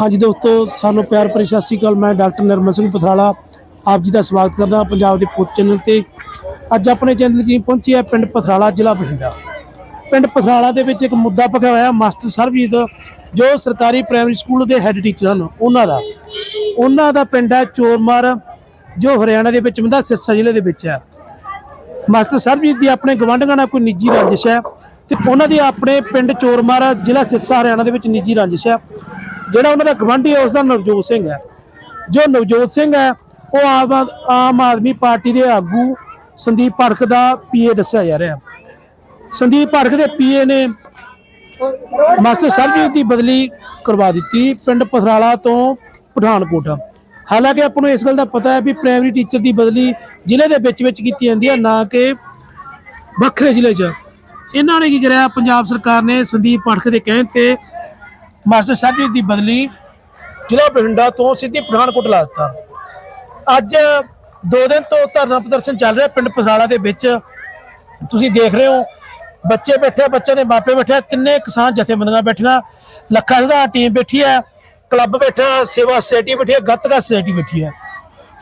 ਹਾਂਜੀ ਦੋਸਤੋ, ਸਾਨੂੰ ਪਿਆਰ ਭਰੀ ਸਤਿ ਸ਼੍ਰੀ ਅਕਾਲ। ਮੈਂ ਡਾਕਟਰ ਨਿਰਮਲ ਸਿੰਘ ਪਥਰਾਲਾ, ਆਪ ਜੀ ਦਾ ਸਵਾਗਤ ਕਰਦਾ ਪੰਜਾਬ ਦੇ ਪੁੱਤ ਚੈਨਲ ਤੇ। ਅੱਜ ਆਪਣੇ ਚੈਨਲ 'ਚ ਪਹੁੰਚੇ ਆ ਪਿੰਡ ਪਥਰਾਲਾ, ਜ਼ਿਲ੍ਹਾ ਬਠਿੰਡਾ। ਪਿੰਡ ਪਥਰਾਲਾ ਦੇ ਵਿੱਚ ਇੱਕ ਮੁੱਦਾ ਪਕਿਆ ਹੋਇਆ ਮਾਸਟਰ ਸਰਬਜੀਤ, ਜੋ ਸਰਕਾਰੀ ਪ੍ਰਾਇਮਰੀ ਸਕੂਲ ਦੇ ਹੈੱਡ ਟੀਚਰ ਹਨ। ਉਹਨਾਂ ਦਾ ਉਹਨਾਂ ਦਾ ਪਿੰਡ ਹੈ ਚੋਰਮਾਰ, ਜੋ ਹਰਿਆਣਾ ਦੇ ਵਿੱਚ ਬੰਦਾ ਸਿਰਸਾ ਜ਼ਿਲ੍ਹੇ ਦੇ ਵਿੱਚ ਹੈ। ਮਾਸਟਰ ਸਰਬਜੀਤ ਦੀ ਆਪਣੇ ਗਵਾਂਢੀਆਂ ਨਾਲ ਕੋਈ ਨਿੱਜੀ ਰੰਜਿਸ਼ ਹੈ ਤੇ ਉਹਨਾਂ ਦੀ ਆਪਣੇ ਪਿੰਡ ਚੋਰਮਾਰ, ਜ਼ਿਲ੍ਹਾ ਸਿਰਸਾ, ਹਰਿਆਣਾ ਦੇ ਵਿੱਚ ਨਿੱਜੀ ਰੰਜਿਸ਼ ਹੈ। ਜਿਹੜਾ ਉਹਨਾਂ ਦਾ ਗਵਾਂਢੀ ਹੈ ਉਸ ਦਾ ਨਵਜੋਤ ਸਿੰਘ ਹੈ। ਜੋ ਨਵਜੋਤ ਸਿੰਘ ਹੈ, ਉਹ ਆਮ ਆਮ ਆਦਮੀ ਪਾਰਟੀ ਦੇ ਆਗੂ ਸੰਦੀਪ ਭੜਕ ਦਾ ਪੀਏ ਦੱਸਿਆ ਜਾ ਰਿਹਾ ਸੰਦੀਪ ਭੜਕ ਦੇ ਪੀਏ ਨੇ ਮਾਸਟਰ ਸਰਬਜੀਤ ਦੀ ਬਦਲੀ ਕਰਵਾ ਦਿੱਤੀ ਪਿੰਡ ਪਥਰਾਲਾ ਤੋਂ ਪਠਾਨਕੋਟ। ਹਾਲਾਂਕਿ ਆਪਾਂ ਨੂੰ ਇਸ ਗੱਲ ਦਾ ਪਤਾ ਹੈ ਵੀ ਪ੍ਰਾਇਮਰੀ ਟੀਚਰ ਦੀ ਬਦਲੀ ਜ਼ਿਲ੍ਹੇ ਦੇ ਵਿੱਚ ਵਿੱਚ ਕੀਤੀ ਜਾਂਦੀ ਹੈ, ਨਾ ਕਿ ਵੱਖਰੇ ਜ਼ਿਲ੍ਹੇ 'ਚ। ਇਹਨਾਂ ਨੇ ਕੀ ਕਰਿਆ, ਪੰਜਾਬ ਸਰਕਾਰ ਨੇ ਸੰਦੀਪ ਪਾਠਕ ਦੇ ਕਹਿਣ ਤੇ ਮਾਸਟਰ ਸਾਹਿਬ ਜੀ ਦੀ ਬਦਲੀ ਜ਼ਿਲ੍ਹਾ ਬਠਿੰਡਾ ਤੋਂ ਸਿੱਧੀ ਪਠਾਨਕੋਟ ਲਾ ਦਿੱਤਾ। ਅੱਜ ਦੋ ਦਿਨ ਤੋਂ ਧਰਨਾ ਪ੍ਰਦਰਸ਼ਨ ਚੱਲ ਰਿਹਾ ਪਿੰਡ ਪਸਾਲਾ ਦੇ ਵਿੱਚ। ਤੁਸੀਂ ਦੇਖ ਰਹੇ ਹੋ ਬੱਚੇ ਬੈਠੇ ਆ, ਬੱਚਿਆਂ ਦੇ ਮਾਪੇ ਬੈਠੇ ਤਿੰਨੇ ਕਿਸਾਨ ਜਥੇਬੰਦੀਆਂ ਬੈਠੀਆਂ ਲੱਖਾਂ ਦਾ ਟੀਮ ਬੈਠੀ ਹੈ ਕਲੱਬ ਬੈਠਾ ਸੇਵਾ ਸੋਸਾਇਟੀ ਬੈਠੀ ਹੈ ਗੱਤਕਾ ਸੋਸਾਇਟੀ ਬੈਠੀ ਹੈ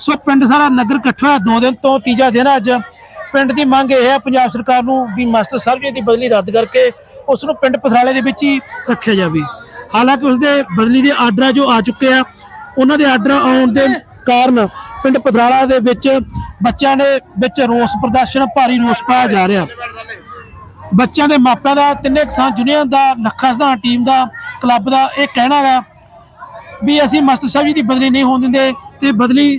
ਸੋ ਪਿੰਡ ਸਾਰਾ ਨਗਰ ਇਕੱਠਾ ਹੋਇਆ ਦੋ ਦਿਨ ਤੋਂ ਤੀਜਾ ਦਿਨ ਅੱਜ। ਪਿੰਡ ਦੀ ਮੰਗ ਇਹ ਹੈ ਪੰਜਾਬ ਸਰਕਾਰ ਨੂੰ ਵੀ ਮਾਸਟਰ ਸਾਹਿਬ ਜੀ ਦੀ ਬਦਲੀ ਰੱਦ ਕਰਕੇ ਉਸ ਨੂੰ ਪਿੰਡ ਪਥਰਾਲੇ ਦੇ ਵਿੱਚ ਹੀ ਰੱਖਿਆ ਜਾਵੇ। ਹਾਲਾਂਕਿ ਉਸਦੇ ਬਦਲੀ ਦੇ ਆਰਡਰ ਜੋ ਆ ਚੁੱਕੇ ਆ, ਉਹਨਾਂ ਦੇ ਆਰਡਰ ਆਉਣ ਦੇ ਕਾਰਨ ਪਿੰਡ ਪਥਰਾਲਾ ਦੇ ਵਿੱਚ ਬੱਚਿਆਂ ਦੇ ਵਿੱਚ ਰੋਸ ਪ੍ਰਦਰਸ਼ਨ ਭਾਰੀ ਰੋਸ ਪਾਇਆ ਜਾ ਰਿਹਾ। ਬੱਚਿਆਂ ਦੇ ਮਾਪਿਆਂ ਦਾ, ਤਿੰਨੇ ਕਿਸਾਨ ਯੂਨੀਅਨ ਦਾ, ਲੱਖਾਂ ਸਧਾਰਨ ਟੀਮ ਦਾ, ਕਲੱਬ ਦਾ ਇਹ ਕਹਿਣਾ ਹੈ ਵੀ ਅਸੀਂ ਮਾਸਟਰ ਸਾਹਿਬ ਜੀ ਦੀ ਬਦਲੀ ਨਹੀਂ ਹੋਣ ਦਿੰਦੇ ਤੇ ਬਦਲੀ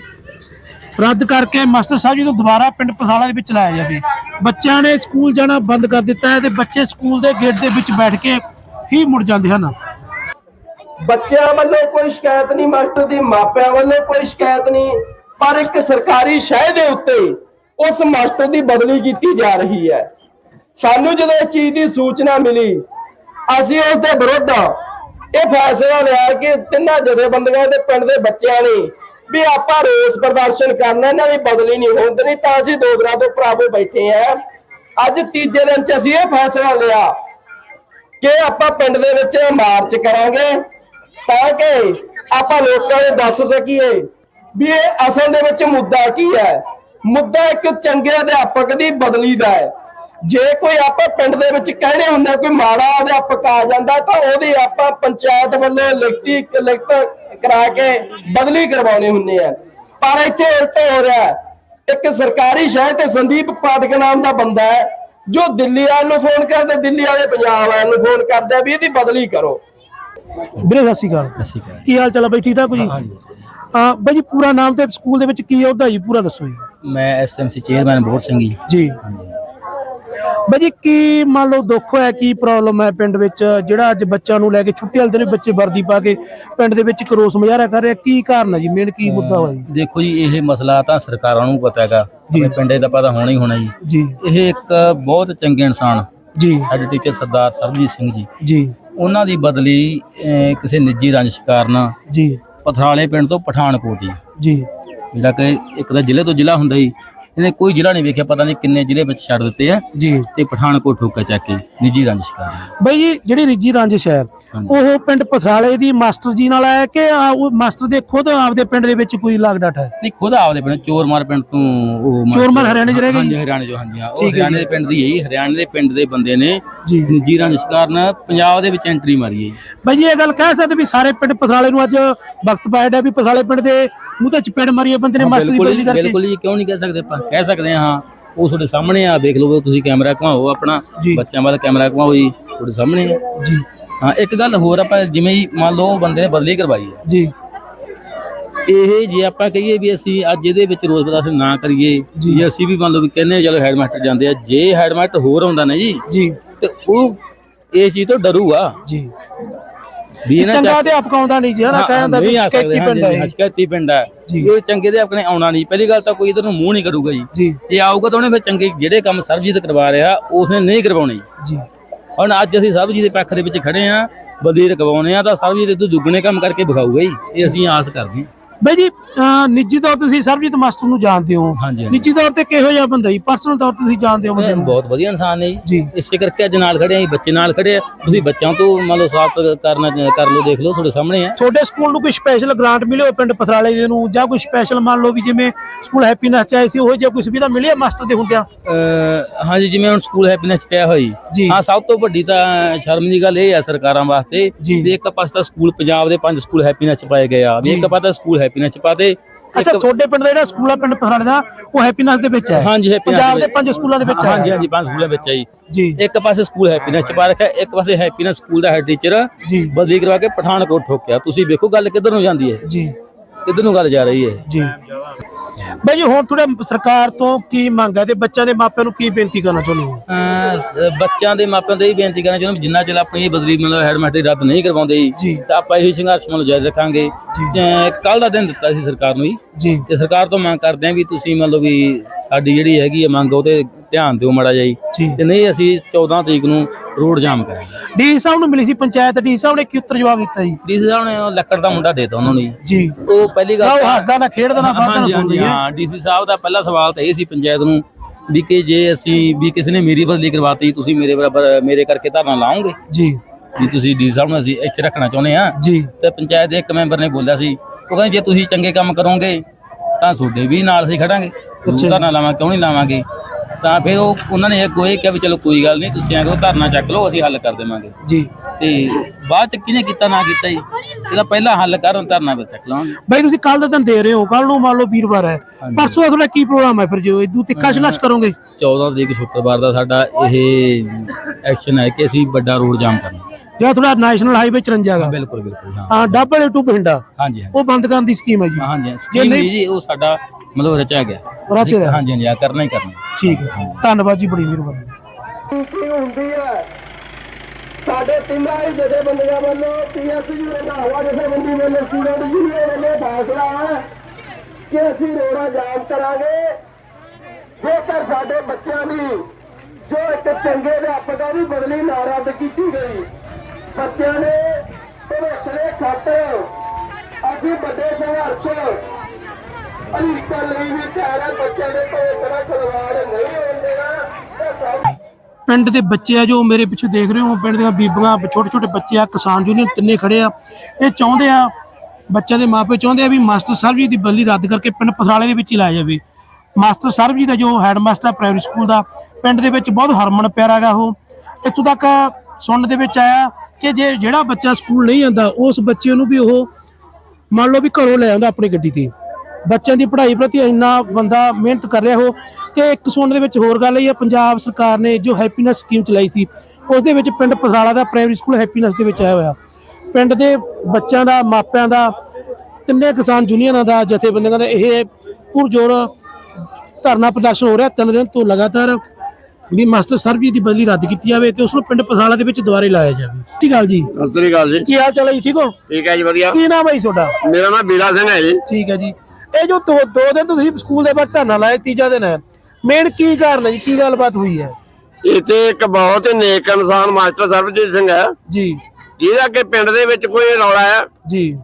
ਰੱਦ ਕਰਕੇ ਮਾਸਟਰ ਸਾਹਿਬ ਜੀ ਨੂੰ ਦੁਬਾਰਾ ਪਿੰਡ ਪਸਾਲਾ ਦੇ ਵਿੱਚ ਲਾਇਆ ਜਾਵੇ। ਬੱਚਿਆਂ ਨੇ ਸਕੂਲ ਜਾਣਾ ਬੰਦ ਕਰ ਦਿੱਤਾ ਹੈ ਤੇ ਬੱਚੇ ਸਕੂਲ ਦੇ ਗੇਟ ਦੇ ਵਿੱਚ ਬੈਠ ਕੇ ਹੀ ਮੁੜ ਜਾਂਦੇ ਹਨ। ਬੱਚਿਆਂ ਵੱਲੋਂ ਕੋਈ ਸ਼ਿਕਾਇਤ ਨਹੀਂ, ਮਾਸਟਰ ਦੀ ਮਾਪਿਆਂ ਵੱਲੋਂ ਕੋਈ ਸ਼ਿਕਾਇਤ ਨਹੀਂ, ਪਰ ਇੱਕ ਸਰਕਾਰੀ ਸ਼ਹਿ ਦੇ ਉੱਤੇ ਉਸ ਮਾਸਟਰ ਦੀ ਬਦਲੀ ਕੀਤੀ ਜਾ ਰਹੀ ਹੈ। ਸਾਨੂੰ ਜਦੋਂ ਇਹ ਚੀਜ਼ ਦੀ ਸੂਚਨਾ ਮਿਲੀ, ਅਸੀਂ ਉਸ ਦੇ ਵਿਰੁੱਧ ਇਹ ਫੈਸਲਾ ਲਿਆ ਕਿ ਤਿੰਨਾਂ ਜਥੇਬੰਦੀਆਂ ਦੇ ਪਿੰਡ ਦੇ ਬੱਚਿਆਂ ਨੇ ਵੀ ਆਪਾਂ ਰੋਸ ਪ੍ਰਦਰਸ਼ਨ ਕਰਨਾ, ਇਹਨਾਂ ਦੀ ਬਦਲੀ ਨਹੀਂ ਹੁੰਦੀ ਦੇਣੀ ਤਾਂ ਅਸੀਂ ਦੋ ਦਿਨਾਂ ਤੋਂ ਭਰਾਵੋ ਬੈਠੇ ਆ ਅੱਜ ਤੀਜੇ ਦਿਨ ਚ ਅਸੀਂ ਇਹ ਫੈਸਲਾ ਲਿਆ ਕਿ ਆਪਾਂ ਪਿੰਡ ਦੇ ਵਿੱਚ ਮਾਰਚ ਕਰਾਂਗੇ। ਤਾਂ ਕਿ ਆਪਾਂ ਲੋਕਾਂ ਨੂੰ ਦੱਸ ਸਕੀਏ ਵੀ ਇਹ ਅਸਲ ਦੇ ਵਿੱਚ ਮੁੱਦਾ ਕੀ ਹੈ। ਮੁੱਦਾ ਇੱਕ ਚੰਗੇ ਅਧਿਆਪਕ ਦੀ ਬਦਲੀ ਦਾ ਹੈ। ਜੇ ਕੋਈ ਆਪਾਂ ਪਿੰਡ ਦੇ ਵਿੱਚ ਕਹਿੰਦੇ ਹੁੰਦੇ ਕੋਈ ਮਾੜਾ ਅਧਿਆਪਕ ਆ ਜਾਂਦਾ ਤਾਂ ਉਹਦੀ ਆਪਾਂ ਪੰਚਾਇਤ ਵੱਲੋਂ ਲਿਖਤੀ, ਲਿਖਤ ਕਰਾ ਕੇ ਬਦਲੀ ਕਰਵਾਉਣੀ ਹੁੰਦੀ ਹੈ ਪਰ ਇੱਥੇ ਉਲਟ ਹੋ ਰਿਹਾ ਇੱਕ ਸਰਕਾਰੀ ਸ਼ਹਿਰ ਤੇ ਸੰਦੀਪ ਪਾਠਕ ਨਾਮ ਦਾ ਬੰਦਾ ਹੈ, ਜੋ ਦਿੱਲੀ ਵਾਲ ਨੂੰ ਫੋਨ ਕਰਦੇ, ਦਿੱਲੀ ਵਾਲੇ ਪੰਜਾਬ ਵਾਲ ਨੂੰ ਫੋਨ ਕਰਦੇ ਵੀ ਇਹਦੀ ਬਦਲੀ ਕਰੋ। ਵੀਰੇ ਸਤਿ ਸ਼੍ਰੀ ਅਕਾਲ। ਅਸੀਂ ਕਹਾਂ ਕੀ ਹਾਲ ਚਾਲ ਬਈ? ਠੀਕ ਠਾਕ ਹੋ ਜੀ? ਹਾਂ ਬਾਈ ਜੀ ਪੂਰਾ ਨਾਮ ਤੇ ਸਕੂਲ ਦੇ ਵਿੱਚ ਕੀ ਅਹੁਦਾ ਜੀ ਪੂਰਾ ਦੱਸੋ ਜੀ। ਮੈਂ SMC chairman bore Singh ji. ਜੀ। ਬਾਈ ਜੀ ਕੀ ਮੰਨ ਲਓ ਦੁੱਖ ਹੋਇਆ ਕੀ ਪ੍ਰੋਬਲਮ ਹੈ ਪਿੰਡ ਵਿੱਚ? ਜਿਹੜਾ ਅੱਜ ਬੱਚਿਆਂ ਨੂੰ ਲੈ ਕੇ ਛੁੱਟੀ ਵਾਲੇ ਦਿਨ ਵੀ ਬੱਚੇ ਵਰਦੀ ਪਾ ਕੇ ਪਿੰਡ ਦੇ ਵਿੱਚ ਕਰੋਸ ਮੁਜ਼ਾਹਰਾ ਕਰ ਰਿਹਾ ਕੀ ਕਾਰਨ ਹੈ ਜੀ? ਮੇਨ ਕੀ ਮੁੱਦਾ ਹੋਇਆ ਜੀ? ਦੇਖੋ ਜੀ ਇਹ ਮਸਲਾ ਤਾਂ ਸਰਕਾਰਾਂ ਨੂੰ ਪਤਾ ਹੈਗਾ। ਜੀ। ਆਪਣੇ ਪਿੰਡੇ ਦਾ ਪਤਾ ਹੋਣਾ ਹੀ ਹੋਣਾ ਜੀ। ਜੀ। ਇਹ ਇੱਕ ਬਹੁਤ ਚੰਗੇ ਇਨਸਾਨ ਜੀ। Head teacher Sardar Sarabjit Singh ji. ਜੀ। ਉਹਨਾਂ ਦੀ ਬਦਲੀ ਅਹ, ਕਿਸੇ ਨਿੱਜੀ ਰੰਜਿਸ਼ ਕਾਰਨ ਜੀ। ਪਥਰਾਲੇ ਪਿੰਡ ਤੋਂ ਪਠਾਨਕੋਟ ਜੀ ਜੀ। ਜਿਹੜਾ ਕਿ ਇੱਕ ਤਾਂ ਜ਼ਿਲ੍ਹੇ ਤੋਂ ਜ਼ਿਲ੍ਹਾ ਹੁੰਦਾ ਜੀ ਇਹਨੇ ਕੋਈ ਜ਼ਿਲ੍ਹਾ ਨਹੀਂ ਵੇਖਿਆ ਪਤਾ ਨਹੀਂ ਕਿੰਨੇ ਜ਼ਿਲ੍ਹੇ ਵਿੱਚ ਛੱਡ ਦਿੱਤੇ ਆ। ਜੀ। ਤੇ ਪਠਾਨਕੋਟ ਠੋਕਾ ਚੱਕ ਕੇ ਨਿੱਜੀ ਰੰਜਿਸ਼ ਕਾਰਨ ਬਾਈ ਜੀ ਜਿਹੜੀ ਰਿੱਜੀ ਰਾਂਝਿਸ਼ ਹੈ ਹਾਂਜੀ। ਉਹ ਪਿੰਡ ਪਥਰਾਲੇ ਦੀ ਮਾਸਟਰ ਜੀ ਨਾਲ ਹੈ ਕਿ ਆ ਉਹ ਮਾਸਟਰ ਦੇ ਖੁਦ ਆਪਦੇ ਪਿੰਡ ਦੇ ਵਿੱਚ ਕੋਈ ਲਾਗ ਡਾਟ ਹੈ? ਨਹੀਂ ਖੁਦ ਆਪਦੇ ਪਿੰਡ ਚੋਰਮਾਰ ਪਿੰਡ ਤੋਂ ਉਹ ਚੋਰਮਾਰ ਹਰਿਆਣੇ 'ਚ ਰਹਿ ਗਏ ਹਾਂਜੀ ਜੀ? ਹਰਿਆਣੇ ਜੋ ਹਾਂਜੀ ਹਾਂ। ਉਹ ਠੀਕ ਹੈ ਹਰਿਆਣੇ। ਦੇ ਪਿੰਡ ਦੀ ਹੈ ਜੀ, ਹਰਿਆਣੇ ਦੇ ਪਿੰਡ ਦੇ ਬੰਦੇ ਨੇ ਜੀ। ਨਿੱਜੀ ਰੰਜਿਸ਼ ਕਾਰਨ ਪੰਜਾਬ ਦੇ ਵਿੱਚ ਐਂਟਰੀ ਮਾਰੀ ਹੈ ਜੀ। ਬਾਈ ਜੀ ਇਹ ਗੱਲ ਕਹਿ ਸਕਦੇ ਵੀ ਸਾਰੇ ਪਿੰਡ ਪਥਰਾਲੇ ਨੂੰ ਅੱਜ ਵਕਤ ਪਾਇਆ ਹੈ ਵੀ ਪਥਰਾਲੇ ਪਿੰਡ ਦੇ ਮੂੰਹ ਤੇ ਚਪੇੜ ਮਾਰੀ ਹੈ ਬੰਦੇ ਨੇ ਮਾਸਟਰ ਦੀ ਬਿਲਕੁਲ ਬਦਲੀ ਜੀ, ਕਰਕੇ। ਬਿਲਕੁਲ ਜੀ ਕਿਉਂ ਨਹੀਂ ਕਹਿ ਸਕਦੇ ਆਪਾਂ? ਕਹਿ ਸਕਦੇ ਹਾਂ ਹਾਂ ਉਹ ਤੁਹਾਡੇ ਸਾਹਮਣੇ ਆ ਦੇਖ ਲਓ ਤੁਸੀਂ ਕੈਮਰਾ ਘੁਮਾਓ ਆਪਣਾ। ਬੱਚਿਆਂ ਵੱਲ ਕੈਮਰਾ ਘੁਮਾਓ ਜੀ ਤੁਹਾਡੇ ਸਾਹਮਣੇ ਆ। ਜੀ। ਹਾਂ ਇੱਕ ਗੱਲ ਹੋਰ ਆਪਾਂ ਜਿਵੇਂ ਹੀ ਮੰਨ ਲਓ ਬੰਦੇ ਨੇ ਬਦਲੀ ਕਰਵਾਈ ਹੈ ਜੀ। ਇਹ ਜੇ ਆਪਾਂ ਕਹੀਏ ਵੀ ਅਸੀਂ ਅੱਜ ਇਹਦੇ ਵਿੱਚ ਰੋਜ਼ ਪ੍ਰਦਰਸ਼ਨ ਨਾ ਕਰੀਏ ਜੀ। ਅਸੀਂ ਵੀ ਮੰਨ ਲਓ ਵੀ ਕਹਿੰਦੇ ਹਾਂ ਚਲੋ ਹੈਡਮਾਸਟਰ ਜਾਂਦੇ ਆ ਜੇ ਹੈਡਮਾਸਟਰ ਹੋਰ ਆਉਂਦਾ ਨਾ ਜੀ ਜੀ। ਤੇ ਉਹ ਇਸ ਚੀਜ਼ ਤੋਂ ਡਰੂਗਾ। ਜੀ। ਵੀ ਇਹਨਾਂ ਚੰਗਾ ਅਧਿਆਪਕ ਆਉਂਦਾ ਨਹੀਂ ਜੀ ਹਨਾ? ਕਹਿੰਦਾ ਵੀ ਸ਼ਿਕਾਇਤੀ ਪਿੰਡ ਹੈ। ਹਸਕੈਤੀ ਪਿੰਡ ਹੈ। ਜੀ। ਇਹ ਚੰਗੇ ਦੇ ਆਪਣੇ ਆਉਣਾ ਨਹੀਂ ਪਹਿਲੀ ਗੱਲ ਤਾਂ ਕੋਈ ਇਧਰ ਨੂੰ ਮੂੰਹ ਨਹੀਂ ਕਰੂਗਾ ਜੀ। ਜੀ। ਜੇ ਆਊਗਾ ਤਾਂ ਉਹਨੇ ਫਿਰ ਚੰਗੇ ਜਿਹੜੇ ਕੰਮ ਸਰਬਜੀਤ ਕਰਵਾ ਰਿਹਾ ਉਸਨੇ ਨਹੀਂ ਕਰਵਾਉਣੇ ਜੀ। ਜੀ। ਹੁਣ ਅੱਜ ਅਸੀਂ ਸਰਬਜੀਤ ਦੇ ਪੱਖ ਦੇ ਵਿੱਚ ਖੜੇ ਆ ਬਦੀਰ ਕਰਵਾਉਣੇ ਆ ਤਾਂ ਸਰਬਜੀਤ ਇਦੋਂ ਦੁੱਗਣੇ ਕੰਮ ਕਰਕੇ ਵਿਖਾਊਗਾ ਜੀ। ਇਹ ਅਸੀਂ ਆਸ ਕਰਦੇ ਹਾਂ। ਬਾਈ ਜੀ ਨਿੱਜੀ ਤੌਰ ਤੇ ਤੁਸੀਂ ਸਰਬਜੀਤ ਮਾਸਟਰ ਨੂੰ ਜਾਣਦੇ ਹੋ। ਨਿੱਜੀ ਤੌਰ ਤੇ ਕਿਹੋ ਜਿਹਾ ਬੰਦਾ ਜੀ? ਪਰਸਨਲ ਤੌਰ ਤੇ ਤੁਸੀਂ ਜਾਣਦੇ ਹੋ ਬੰਦੇ ਨੂੰ? ਬਹੁਤ ਵਧੀਆ ਇਨਸਾਨ ਨੇ ਜੀ। ਇਸੇ ਕਰਕੇ ਅੱਜ ਨਾਲ ਖੜੇ ਆ ਬੱਚੇ ਨਾਲ ਖੜੇ ਆ। ਤੁਸੀਂ ਬੱਚਿਆਂ ਤੋਂ ਮੰਨ ਲਓ ਸਾਫ਼ ਕਰਨਾ ਕਰ ਲਓ ਦੇਖ ਲਓ ਤੁਹਾਡੇ ਸਾਹਮਣੇ ਆ। ਤੁਹਾਡੇ ਸਕੂਲ ਨੂੰ ਕੋਈ ਸਪੈਸ਼ਲ ਗ੍ਰਾਂਟ ਮਿਲੇ ਹੋ ਪਿੰਡ ਪਥਰਾਲੇ ਦੇ ਨੂੰ? ਜਾਂ ਕੋਈ ਸਪੈਸ਼ਲ ਮੰਨ ਲਓ ਵੀ ਜਿਵੇਂ ਸਕੂਲ ਹੈਪੀਨੈਸ ਚਾਹੇ ਸੀ ਉਹ ਜਿਹਾ ਕੋਈ ਸੁਵਿਧਾ ਮਿਲੀ ਹੈ ਮਾਸਟਰ ਦੇ ਹੁੰਦਿਆਂ? ਹਾਂਜੀ ਜਿਵੇਂ ਹੁਣ ਸਕੂਲ ਹੈਪੀਨੈਸ ਪਿਆ ਹੋਈ। ਹਾਂ ਸਭ ਤੋਂ ਵੱਡੀ ਤਾਂ ਸ਼ਰਮ ਦੀ ਗੱਲ ਇਹ ਆ ਸਰਕਾਰਾਂ ਵਾਸਤੇ। ਵੀ ਇੱਕ ਪਾਸੇ ਤਾਂ ਸਕੂਲ ਪੰਜਾਬ ਦੇ ਪੰਜ ਸਕੂਲ ਹੈਪੀਨੈਸ ਪਾਏ ਗਏ ਆ। ਵੀ ਇੱਕ ਪਾਸੇ ਸਕੂਲ ਹੈਪੀਨੈਸ ਚ ਪਾਤੇ ਅੱਛਾ ਤੁਹਾਡੇ ਪਿੰਡ ਦਾ ਜਿਹੜਾ ਸਕੂਲ ਆ ਪਿੰਡ ਪਥਰਾਲੇ ਦਾ ਉਹ ਹੈਪੀਨੈਸ ਦੇ ਵਿੱਚ ਹੈ? ਹਾਂਜੀ happiness ਪੰਜਾਬ ਦੇ। ਪੰਜ ਸਕੂਲਾਂ ਦੇ ਵਿੱਚ ਹੈ। ਹਾਂਜੀ ਹਾਂਜੀ ਪੰਜ ਸਕੂਲਾਂ ਵਿੱਚ ਆ ਜੀ। ਇੱਕ ਪਾਸੇ ਸਕੂਲ ਹੈਪੀਨੈਸ ਚ ਪਾ ਰੱਖਿਆ ਇੱਕ ਪਾਸੇ ਹੈਪੀਨੈਸ ਸਕੂਲ ਦਾ ਹੈਡ ਟੀਚਰ ਬਦਲੀ ਕਰਵਾ ਕੇ ਪਠਾਨਕੋਟ ਠੋਕਿਆ। ਤੁਸੀਂ ਵੇਖੋ ਗੱਲ ਕਿੱਧਰ ਨੂੰ ਜਾਂਦੀ ਹੈ। ਜੀ। ਕਿੱਧਰ ਨੂੰ ਗੱਲ ਜਾ ਰਹੀ ਹੈ। ਜੀ। ਬਾਈ ਜੀ ਹੁਣ ਤੁਹਾਡੇ ਸਰਕਾਰ ਤੋਂ ਕੀ ਮੰਗ ਹੈ ਤੇ ਬੱਚਿਆਂ ਦੇ ਮਾਪਿਆਂ ਨੂੰ ਕੀ ਬੇਨਤੀ ਕਰਨਾ ਚਾਹੁੰਦੇ ਹੋ? ਬੱਚਿਆਂ ਦੇ ਮਾਪਿਆਂ ਤੋਂ ਇਹ ਬੇਨਤੀ ਕਰਨਾ ਚਾਹੁੰਦਾ ਜਿੰਨਾ ਚਿਰ ਆਪਣੀ ਇਹ ਬਦਲੀ ਮਤਲਬ ਹੈਡਮਾਸਟਰ ਰੱਦ ਨਹੀਂ ਕਰਵਾਉਂਦੇ ਜੀ। ਤਾਂ ਆਪਾਂ ਇਹੀ ਸੰਘਰਸ਼ ਮਤਲਬ ਜਾਰੀ ਰੱਖਾਂਗੇ। ਕੱਲ ਦਾ ਦਿਨ ਦਿੱਤਾ ਸੀ ਸਰਕਾਰ ਨੂੰ ਜੀ। ਜੀ। ਤੇ ਸਰਕਾਰ ਤੋਂ ਮੰਗ ਕਰਦੇ ਆਂ ਵੀ ਤੁਸੀਂ ਮਤਲਬ ਵੀ ਸਾਡੀ ਜਿਹੜੀ ਹੈਗੀ ਹੈ ਮੰਗ ਉਹ ਤੇ ਧਿਆਨ ਦਿਓ ਮਾੜਾ ਜਾਈ ਜੀ। ਤੇ ਨਹੀਂ ਅਸੀਂ 14 ਤਰੀਕ ਨੂੰ ਰੋਡ ਜਾਮ ਕਰਾਂਗੇ ਡੀ ਸਾਹਿਬ ਨੂੰ ਮਿਲੀ ਸੀ ਪੰਚਾਇਤ ਡੀ ਸਾਹਿਬ ਨੇ ਕੀ ਉੱਤਰ ਜਵਾਬ ਦਿੱਤਾ ਜੀ? ਡੀਸੀ ਸਾਹਿਬ ਨੇ ਉਹ ਲੱਕੜ ਦਾ ਮੁੰਡਾ ਦੇਤਾ ਉਹਨਾਂ ਨੂੰ ਜੀ। ਜੀ। ਉਹ ਪਹਿਲੀ ਗੱਲ ਉਹ ਤਾਂ- ਹੱਸਦਾ ਨਾ ਖੇਡਦਾ ਨਾ ਬਾਹਰ ਹਾਂਜੀ ਨਾ ਹਾਂਜੀ ਹਾਂ ਡੀਸੀ ਸਾਹਿਬ ਦਾ ਪਹਿਲਾ ਸਵਾਲ ਤਾਂ ਇਹ ਸੀ ਪੰਚਾਇਤ ਨੂੰ ਵੀ ਕਿ ਜੇ ਅਸੀਂ ਵੀ ਕਿਸੇ ਨੇ ਮੇਰੀ ਬਦਲੀ ਕਰਵਾਤੀ ਤੁਸੀਂ ਮੇਰੇ ਬਰਾਬਰ ਮੇਰੇ ਕਰਕੇ ਧਰਨਾ ਲਾਓਗੇ? ਜੀ। ਵੀ ਤੁਸੀਂ ਡੀ ਸਾਹਿਬ ਨੂੰ ਅਸੀਂ ਇੱਥੇ ਰੱਖਣਾ ਚਾਹੁੰਦੇ ਆ ਜੀ। ਤੇ ਪੰਚਾਇਤ ਦੇ ਇੱਕ ਮੈਂਬਰ ਨੇ ਬੋਲਿਆ ਸੀ ਉਹ ਕਹਿੰਦੇ ਜੇ ਤੁਸੀਂ ਚੰਗੇ ਕੰਮ ਕਰੋਗੇ ਤਾਂ ਤੁਹਾਡੇ ਵੀ ਨਾਲ ਅਸੀਂ ਖੜਾਂਗੇ। ਅੱਛਾ। ਧਰਨਾ ਲਾਵਾਂ ਕਿਉਂ ਨਹੀਂ ਲਾਵਾਂਗੇ? ਤਾਂ ਫਿਰ ਉਹ ਉਹਨਾਂ ਨੇ ਇੱਕ ਇਹ ਕਿਹਾ ਵੀ ਚਲੋ ਕੋਈ ਗੱਲ ਨਹੀਂ ਤੁਸੀਂ ਐਂ ਕਰੋ ਧਰਨਾ ਚੱਕ ਲਓ ਅਸੀਂ ਹੱਲ ਕਰ ਦੇਵਾਂਗੇ। ਜੀ। ਤੇ ਬਾਅਦ ਚ ਕਿਹਨੇ ਕੀਤਾ ਨਾ ਕੀਤਾ ਜੀ? ਇਹਦਾ ਪਹਿਲਾ ਹੱਲ ਕਰਨ ਧਰਨਾ ਵੀ ਚੱਕ ਲਾਂਗੇ ਬਾਈ ਤੁਸੀਂ ਕੱਲ ਦਾ ਦਿਨ ਦੇ ਰਹੇ ਹੋ ਕੱਲ ਨੂੰ ਮੰਨ ਲਓ ਵੀਰਵਾਰ ਹੈ। ਪਰਸੋਂ ਦਾ ਤੁਹਾਡਾ ਕੀ ਪ੍ਰੋਗਰਾਮ ਹੈ ਫਿਰ ਜੋ? ਇਦੂ ਤਿੱਖਾ ਸੰਘਰਸ਼ ਕਰੋਗੇ? 14 ਤਰੀਕ ਸ਼ੁੱਕਰਵਾਰ ਦਾ ਸਾਡਾ ਇਹ ਐਕਸ਼ਨ ਹੈ ਕਿ ਅਸੀਂ ਵੱਡਾ ਰੋਡ ਜਾਮ ਕਰਨਾ। ਜਿਹੜਾ ਤੁਹਾਡਾ ਨੈਸ਼ਨਲ ਹਾਈਵੇ 54 ਹੈਗਾ ਬਿਲਕੁਲ ਬਿਲਕੁਲ ਹਾਂ। ਹਾਂ ਡਬਲ ਟੂ ਬਠਿੰਡਾ ਹਾਂਜੀ ਹਾਂਜੀ। ਉਹ ਬੰਦ ਕਰਨ ਦੀ ਸਕੀਮ ਹੈ ਜੀ। ਹਾਂਜੀ ਸਕੀਮ ਨਹੀਂ ਜੀ ਉਹ ਸਾਡਾ ਮਤਲਬ ਰਚਿਆ ਗਿਆ। ਰਚ ਰਿਹਾ ਹਾਂਜੀ ਹਾਂਜੀ ਆ ਕਰਨਾ ਹੀ ਕਰਨਾ। ਠੀਕ ਹੈ। ਧੰਨਵਾਦ ਜੀ ਬੜੀ ਮਿਹਰਬਾਨੀ। ਕੀ ਹੁੰਦੀ ਹੈ? ਸਾਡੇ ਤਿੰਨਾਂ ਹੀ ਜਥੇਬੰਦੀਆਂ ਵੱਲੋਂ ਪੀਐਸਯੂ ਰੰਧਾਵਾ ਜਥੇਬੰਦੀ ਵੱਲੋਂ ਸਟੂਡੈਂਟ ਯੂਨੀਅਨ ਵੱਲੋਂ ਫੈਸਲਾ ਹੈ ਕਿ ਅਸੀਂ ਰੋੜਾ ਜਾਮ ਕਰਾਂਗੇ। ਜੇਕਰ ਸਾਡੇ ਬੱਚਿਆਂ ਦੀ ਜੋ ਇੱਕ ਚੰਗੇ ਅਧਿਆਪਕਾਂ ਦੀ ਬਦਲੀ ਨਾ ਰੱਦ ਕੀਤੀ ਗਈ ਬੱਚਿਆਂ ਦੇ ਭਵਿੱਖ ਦੇ ਖਾਤਰ ਅਸੀਂ ਵੱਡੇ ਸੰਘਰਸ਼ ਅਲੀਕਾ ਲਈ ਵੀ ਤਿਆਰ ਬੱਚਿਆਂ ਦੇ ਭਵਿੱਖ ਦਾ ਖਿਲਵਾੜ ਨਹੀਂ ਹੋਣ ਦੇਣਾ ਪਿੰਡ ਦੇ ਬੱਚੇ ਆ ਜੋ ਮੇਰੇ ਪਿੱਛੇ ਦੇਖ ਰਹੇ ਹੋ, ਪਿੰਡ ਦੀਆਂ ਬੀਬੀਆਂ, ਛੋਟੇ ਛੋਟੇ ਬੱਚੇ ਆ, ਕਿਸਾਨ ਯੂਨੀਅਨ ਤਿੰਨੇ ਖੜੇ ਆ। ਇਹ ਚਾਹੁੰਦੇ ਆ, ਬੱਚਿਆਂ ਦੇ ਮਾਪੇ ਚਾਹੁੰਦੇ ਆ ਵੀ ਮਾਸਟਰ ਸਾਹਿਬ ਜੀ ਦੀ ਬੱਲੀ ਰੱਦ ਕਰਕੇ ਪਿੰਡ ਪਸਾਲੇ ਦੇ ਵਿੱਚ ਹੀ ਲਾਇਆ ਜਾਵੇ। ਮਾਸਟਰ ਸਾਹਿਬ ਜੀ ਦਾ ਜੋ ਹੈਡ ਹੈਡਮਾਸਟਰ ਪ੍ਰਾਇਮਰੀ ਸਕੂਲ ਦਾ, ਪਿੰਡ ਦੇ ਵਿੱਚ ਬਹੁਤ ਹਰਮਨ ਪਿਆਰਾ ਗਾ ਉਹ। ਇੱਥੋਂ ਤੱਕ ਸੁਣਨ ਦੇ ਵਿੱਚ ਆਇਆ ਕਿ ਜੇ ਜਿਹੜਾ ਬੱਚਾ ਸਕੂਲ ਨਹੀਂ ਆਂਦਾ ਉਸ ਬੱਚੇ ਨੂੰ ਵੀ ਉਹ ਮੰਨ ਲਓ ਵੀ ਘਰੋਂ ਲੈ ਆਉਂਦਾ ਆਪਣੀ ਗੱਡੀ ਤੇ। ਬੱਚਿਆਂ ਦੀ ਪੜ੍ਹਾਈ ਪ੍ਰਤੀ ਇੰਨਾ ਬੰਦਾ ਮਿਹਨਤ ਕਰ ਰਿਹਾ ਹੋ ਤੇ ਇੱਕ ਸੁਣਨ ਦੇ ਵਿੱਚ ਹੋਰ ਗੱਲ ਇਹ ਹੈ ਪੰਜਾਬ ਸਰਕਾਰ ਨੇ ਜੋ ਹੈਪੀਨੈਸ ਸਕੀਮ ਚਲਾਈ ਸੀ ਉਸ ਦੇ ਵਿੱਚ ਪਿੰਡ ਪਸਾਲਾ ਦਾ ਪ੍ਰਾਇਮਰੀ ਸਕੂਲ ਹੈਪੀਨੈਸ ਦੇ ਵਿੱਚ ਆਇਆ ਹੋਇਆ। ਪਿੰਡ ਦੇ ਬੱਚਿਆਂ ਦਾ ਮਾਪਿਆਂ ਦਾ ਤਿੰਨੇ ਕਿਸਾਨ ਯੂਨੀਅਨਾਂ ਦਾ ਜਥੇਬੰਦੀਆਂ ਦਾ ਇਹ ਪੁਰਜੋਰ ਧਰਨਾ ਪ੍ਰਦਰਸ਼ਨ ਹੋ ਰਿਹਾ। ਤਿੰਨ ਦਿਨ ਤੋਂ ਲਗਾਤਾਰ ਵੀ ਮਾਸਟਰ ਸਰਬਜੀਤ ਦੀ ਬਦਲੀ ਰੱਦ ਕੀਤੀ ਜਾਵੇ ਤੇ ਉਸ ਨੂੰ ਪਿੰਡ ਪਸਾਲਾ ਦੇ ਵਿੱਚ ਦੁਬਾਰੇ ਲਾਇਆ ਜਾਵੇ। ਠੀਕ ਗੱਲ ਜੀ। ਸਤਿ ਸ੍ਰੀ ਅਕਾਲ ਜੀ। ਕੀ ਹਾਲ ਚਾਲ ਹੈ ਜੀ ਠੀਕ ਹੋ? ਠੀਕ ਹੈ ਜੀ ਵਧੀਆ। ਕੀ ਨਾਮ ਹੈ ਜੀ ਤੁਹਾਡਾ? ਮੇਰਾ ਨਾਮ ਬੀਰਾ ਸਿੰਘ ਹੈ ਜੀ। ਠੀਕ ਹੈ ਜੀ। ਇਹ ਜੋ ਦੋ ਦੋ ਦਿਨ ਤੁਸੀਂ ਸਕੂਲ ਦੇ ਬਾਅਦ ਧਰਨਾ ਲਾਇਆ ਤੀਜਾ ਦਿਨ ਹੈ। ਮੇਨ ਕੀ ਕਾਰਨ ਹੈ ਜੀ? ਕੀ ਗੱਲਬਾਤ ਹੋਈ ਹੈ? ਇੱਥੇ ਇੱਕ ਬਹੁਤ ਨੇਕ ਇਨਸਾਨ ਮਾਸਟਰ ਸਰਬਜੀਤ ਸਿੰਘ ਹੈ। ਜੀ। ਜਿਹਦਾ ਕਿ ਪਿੰਡ ਦੇ ਵਿੱਚ ਕੋਈ ਰੌਲਾ ਹੈ। ਜੀ।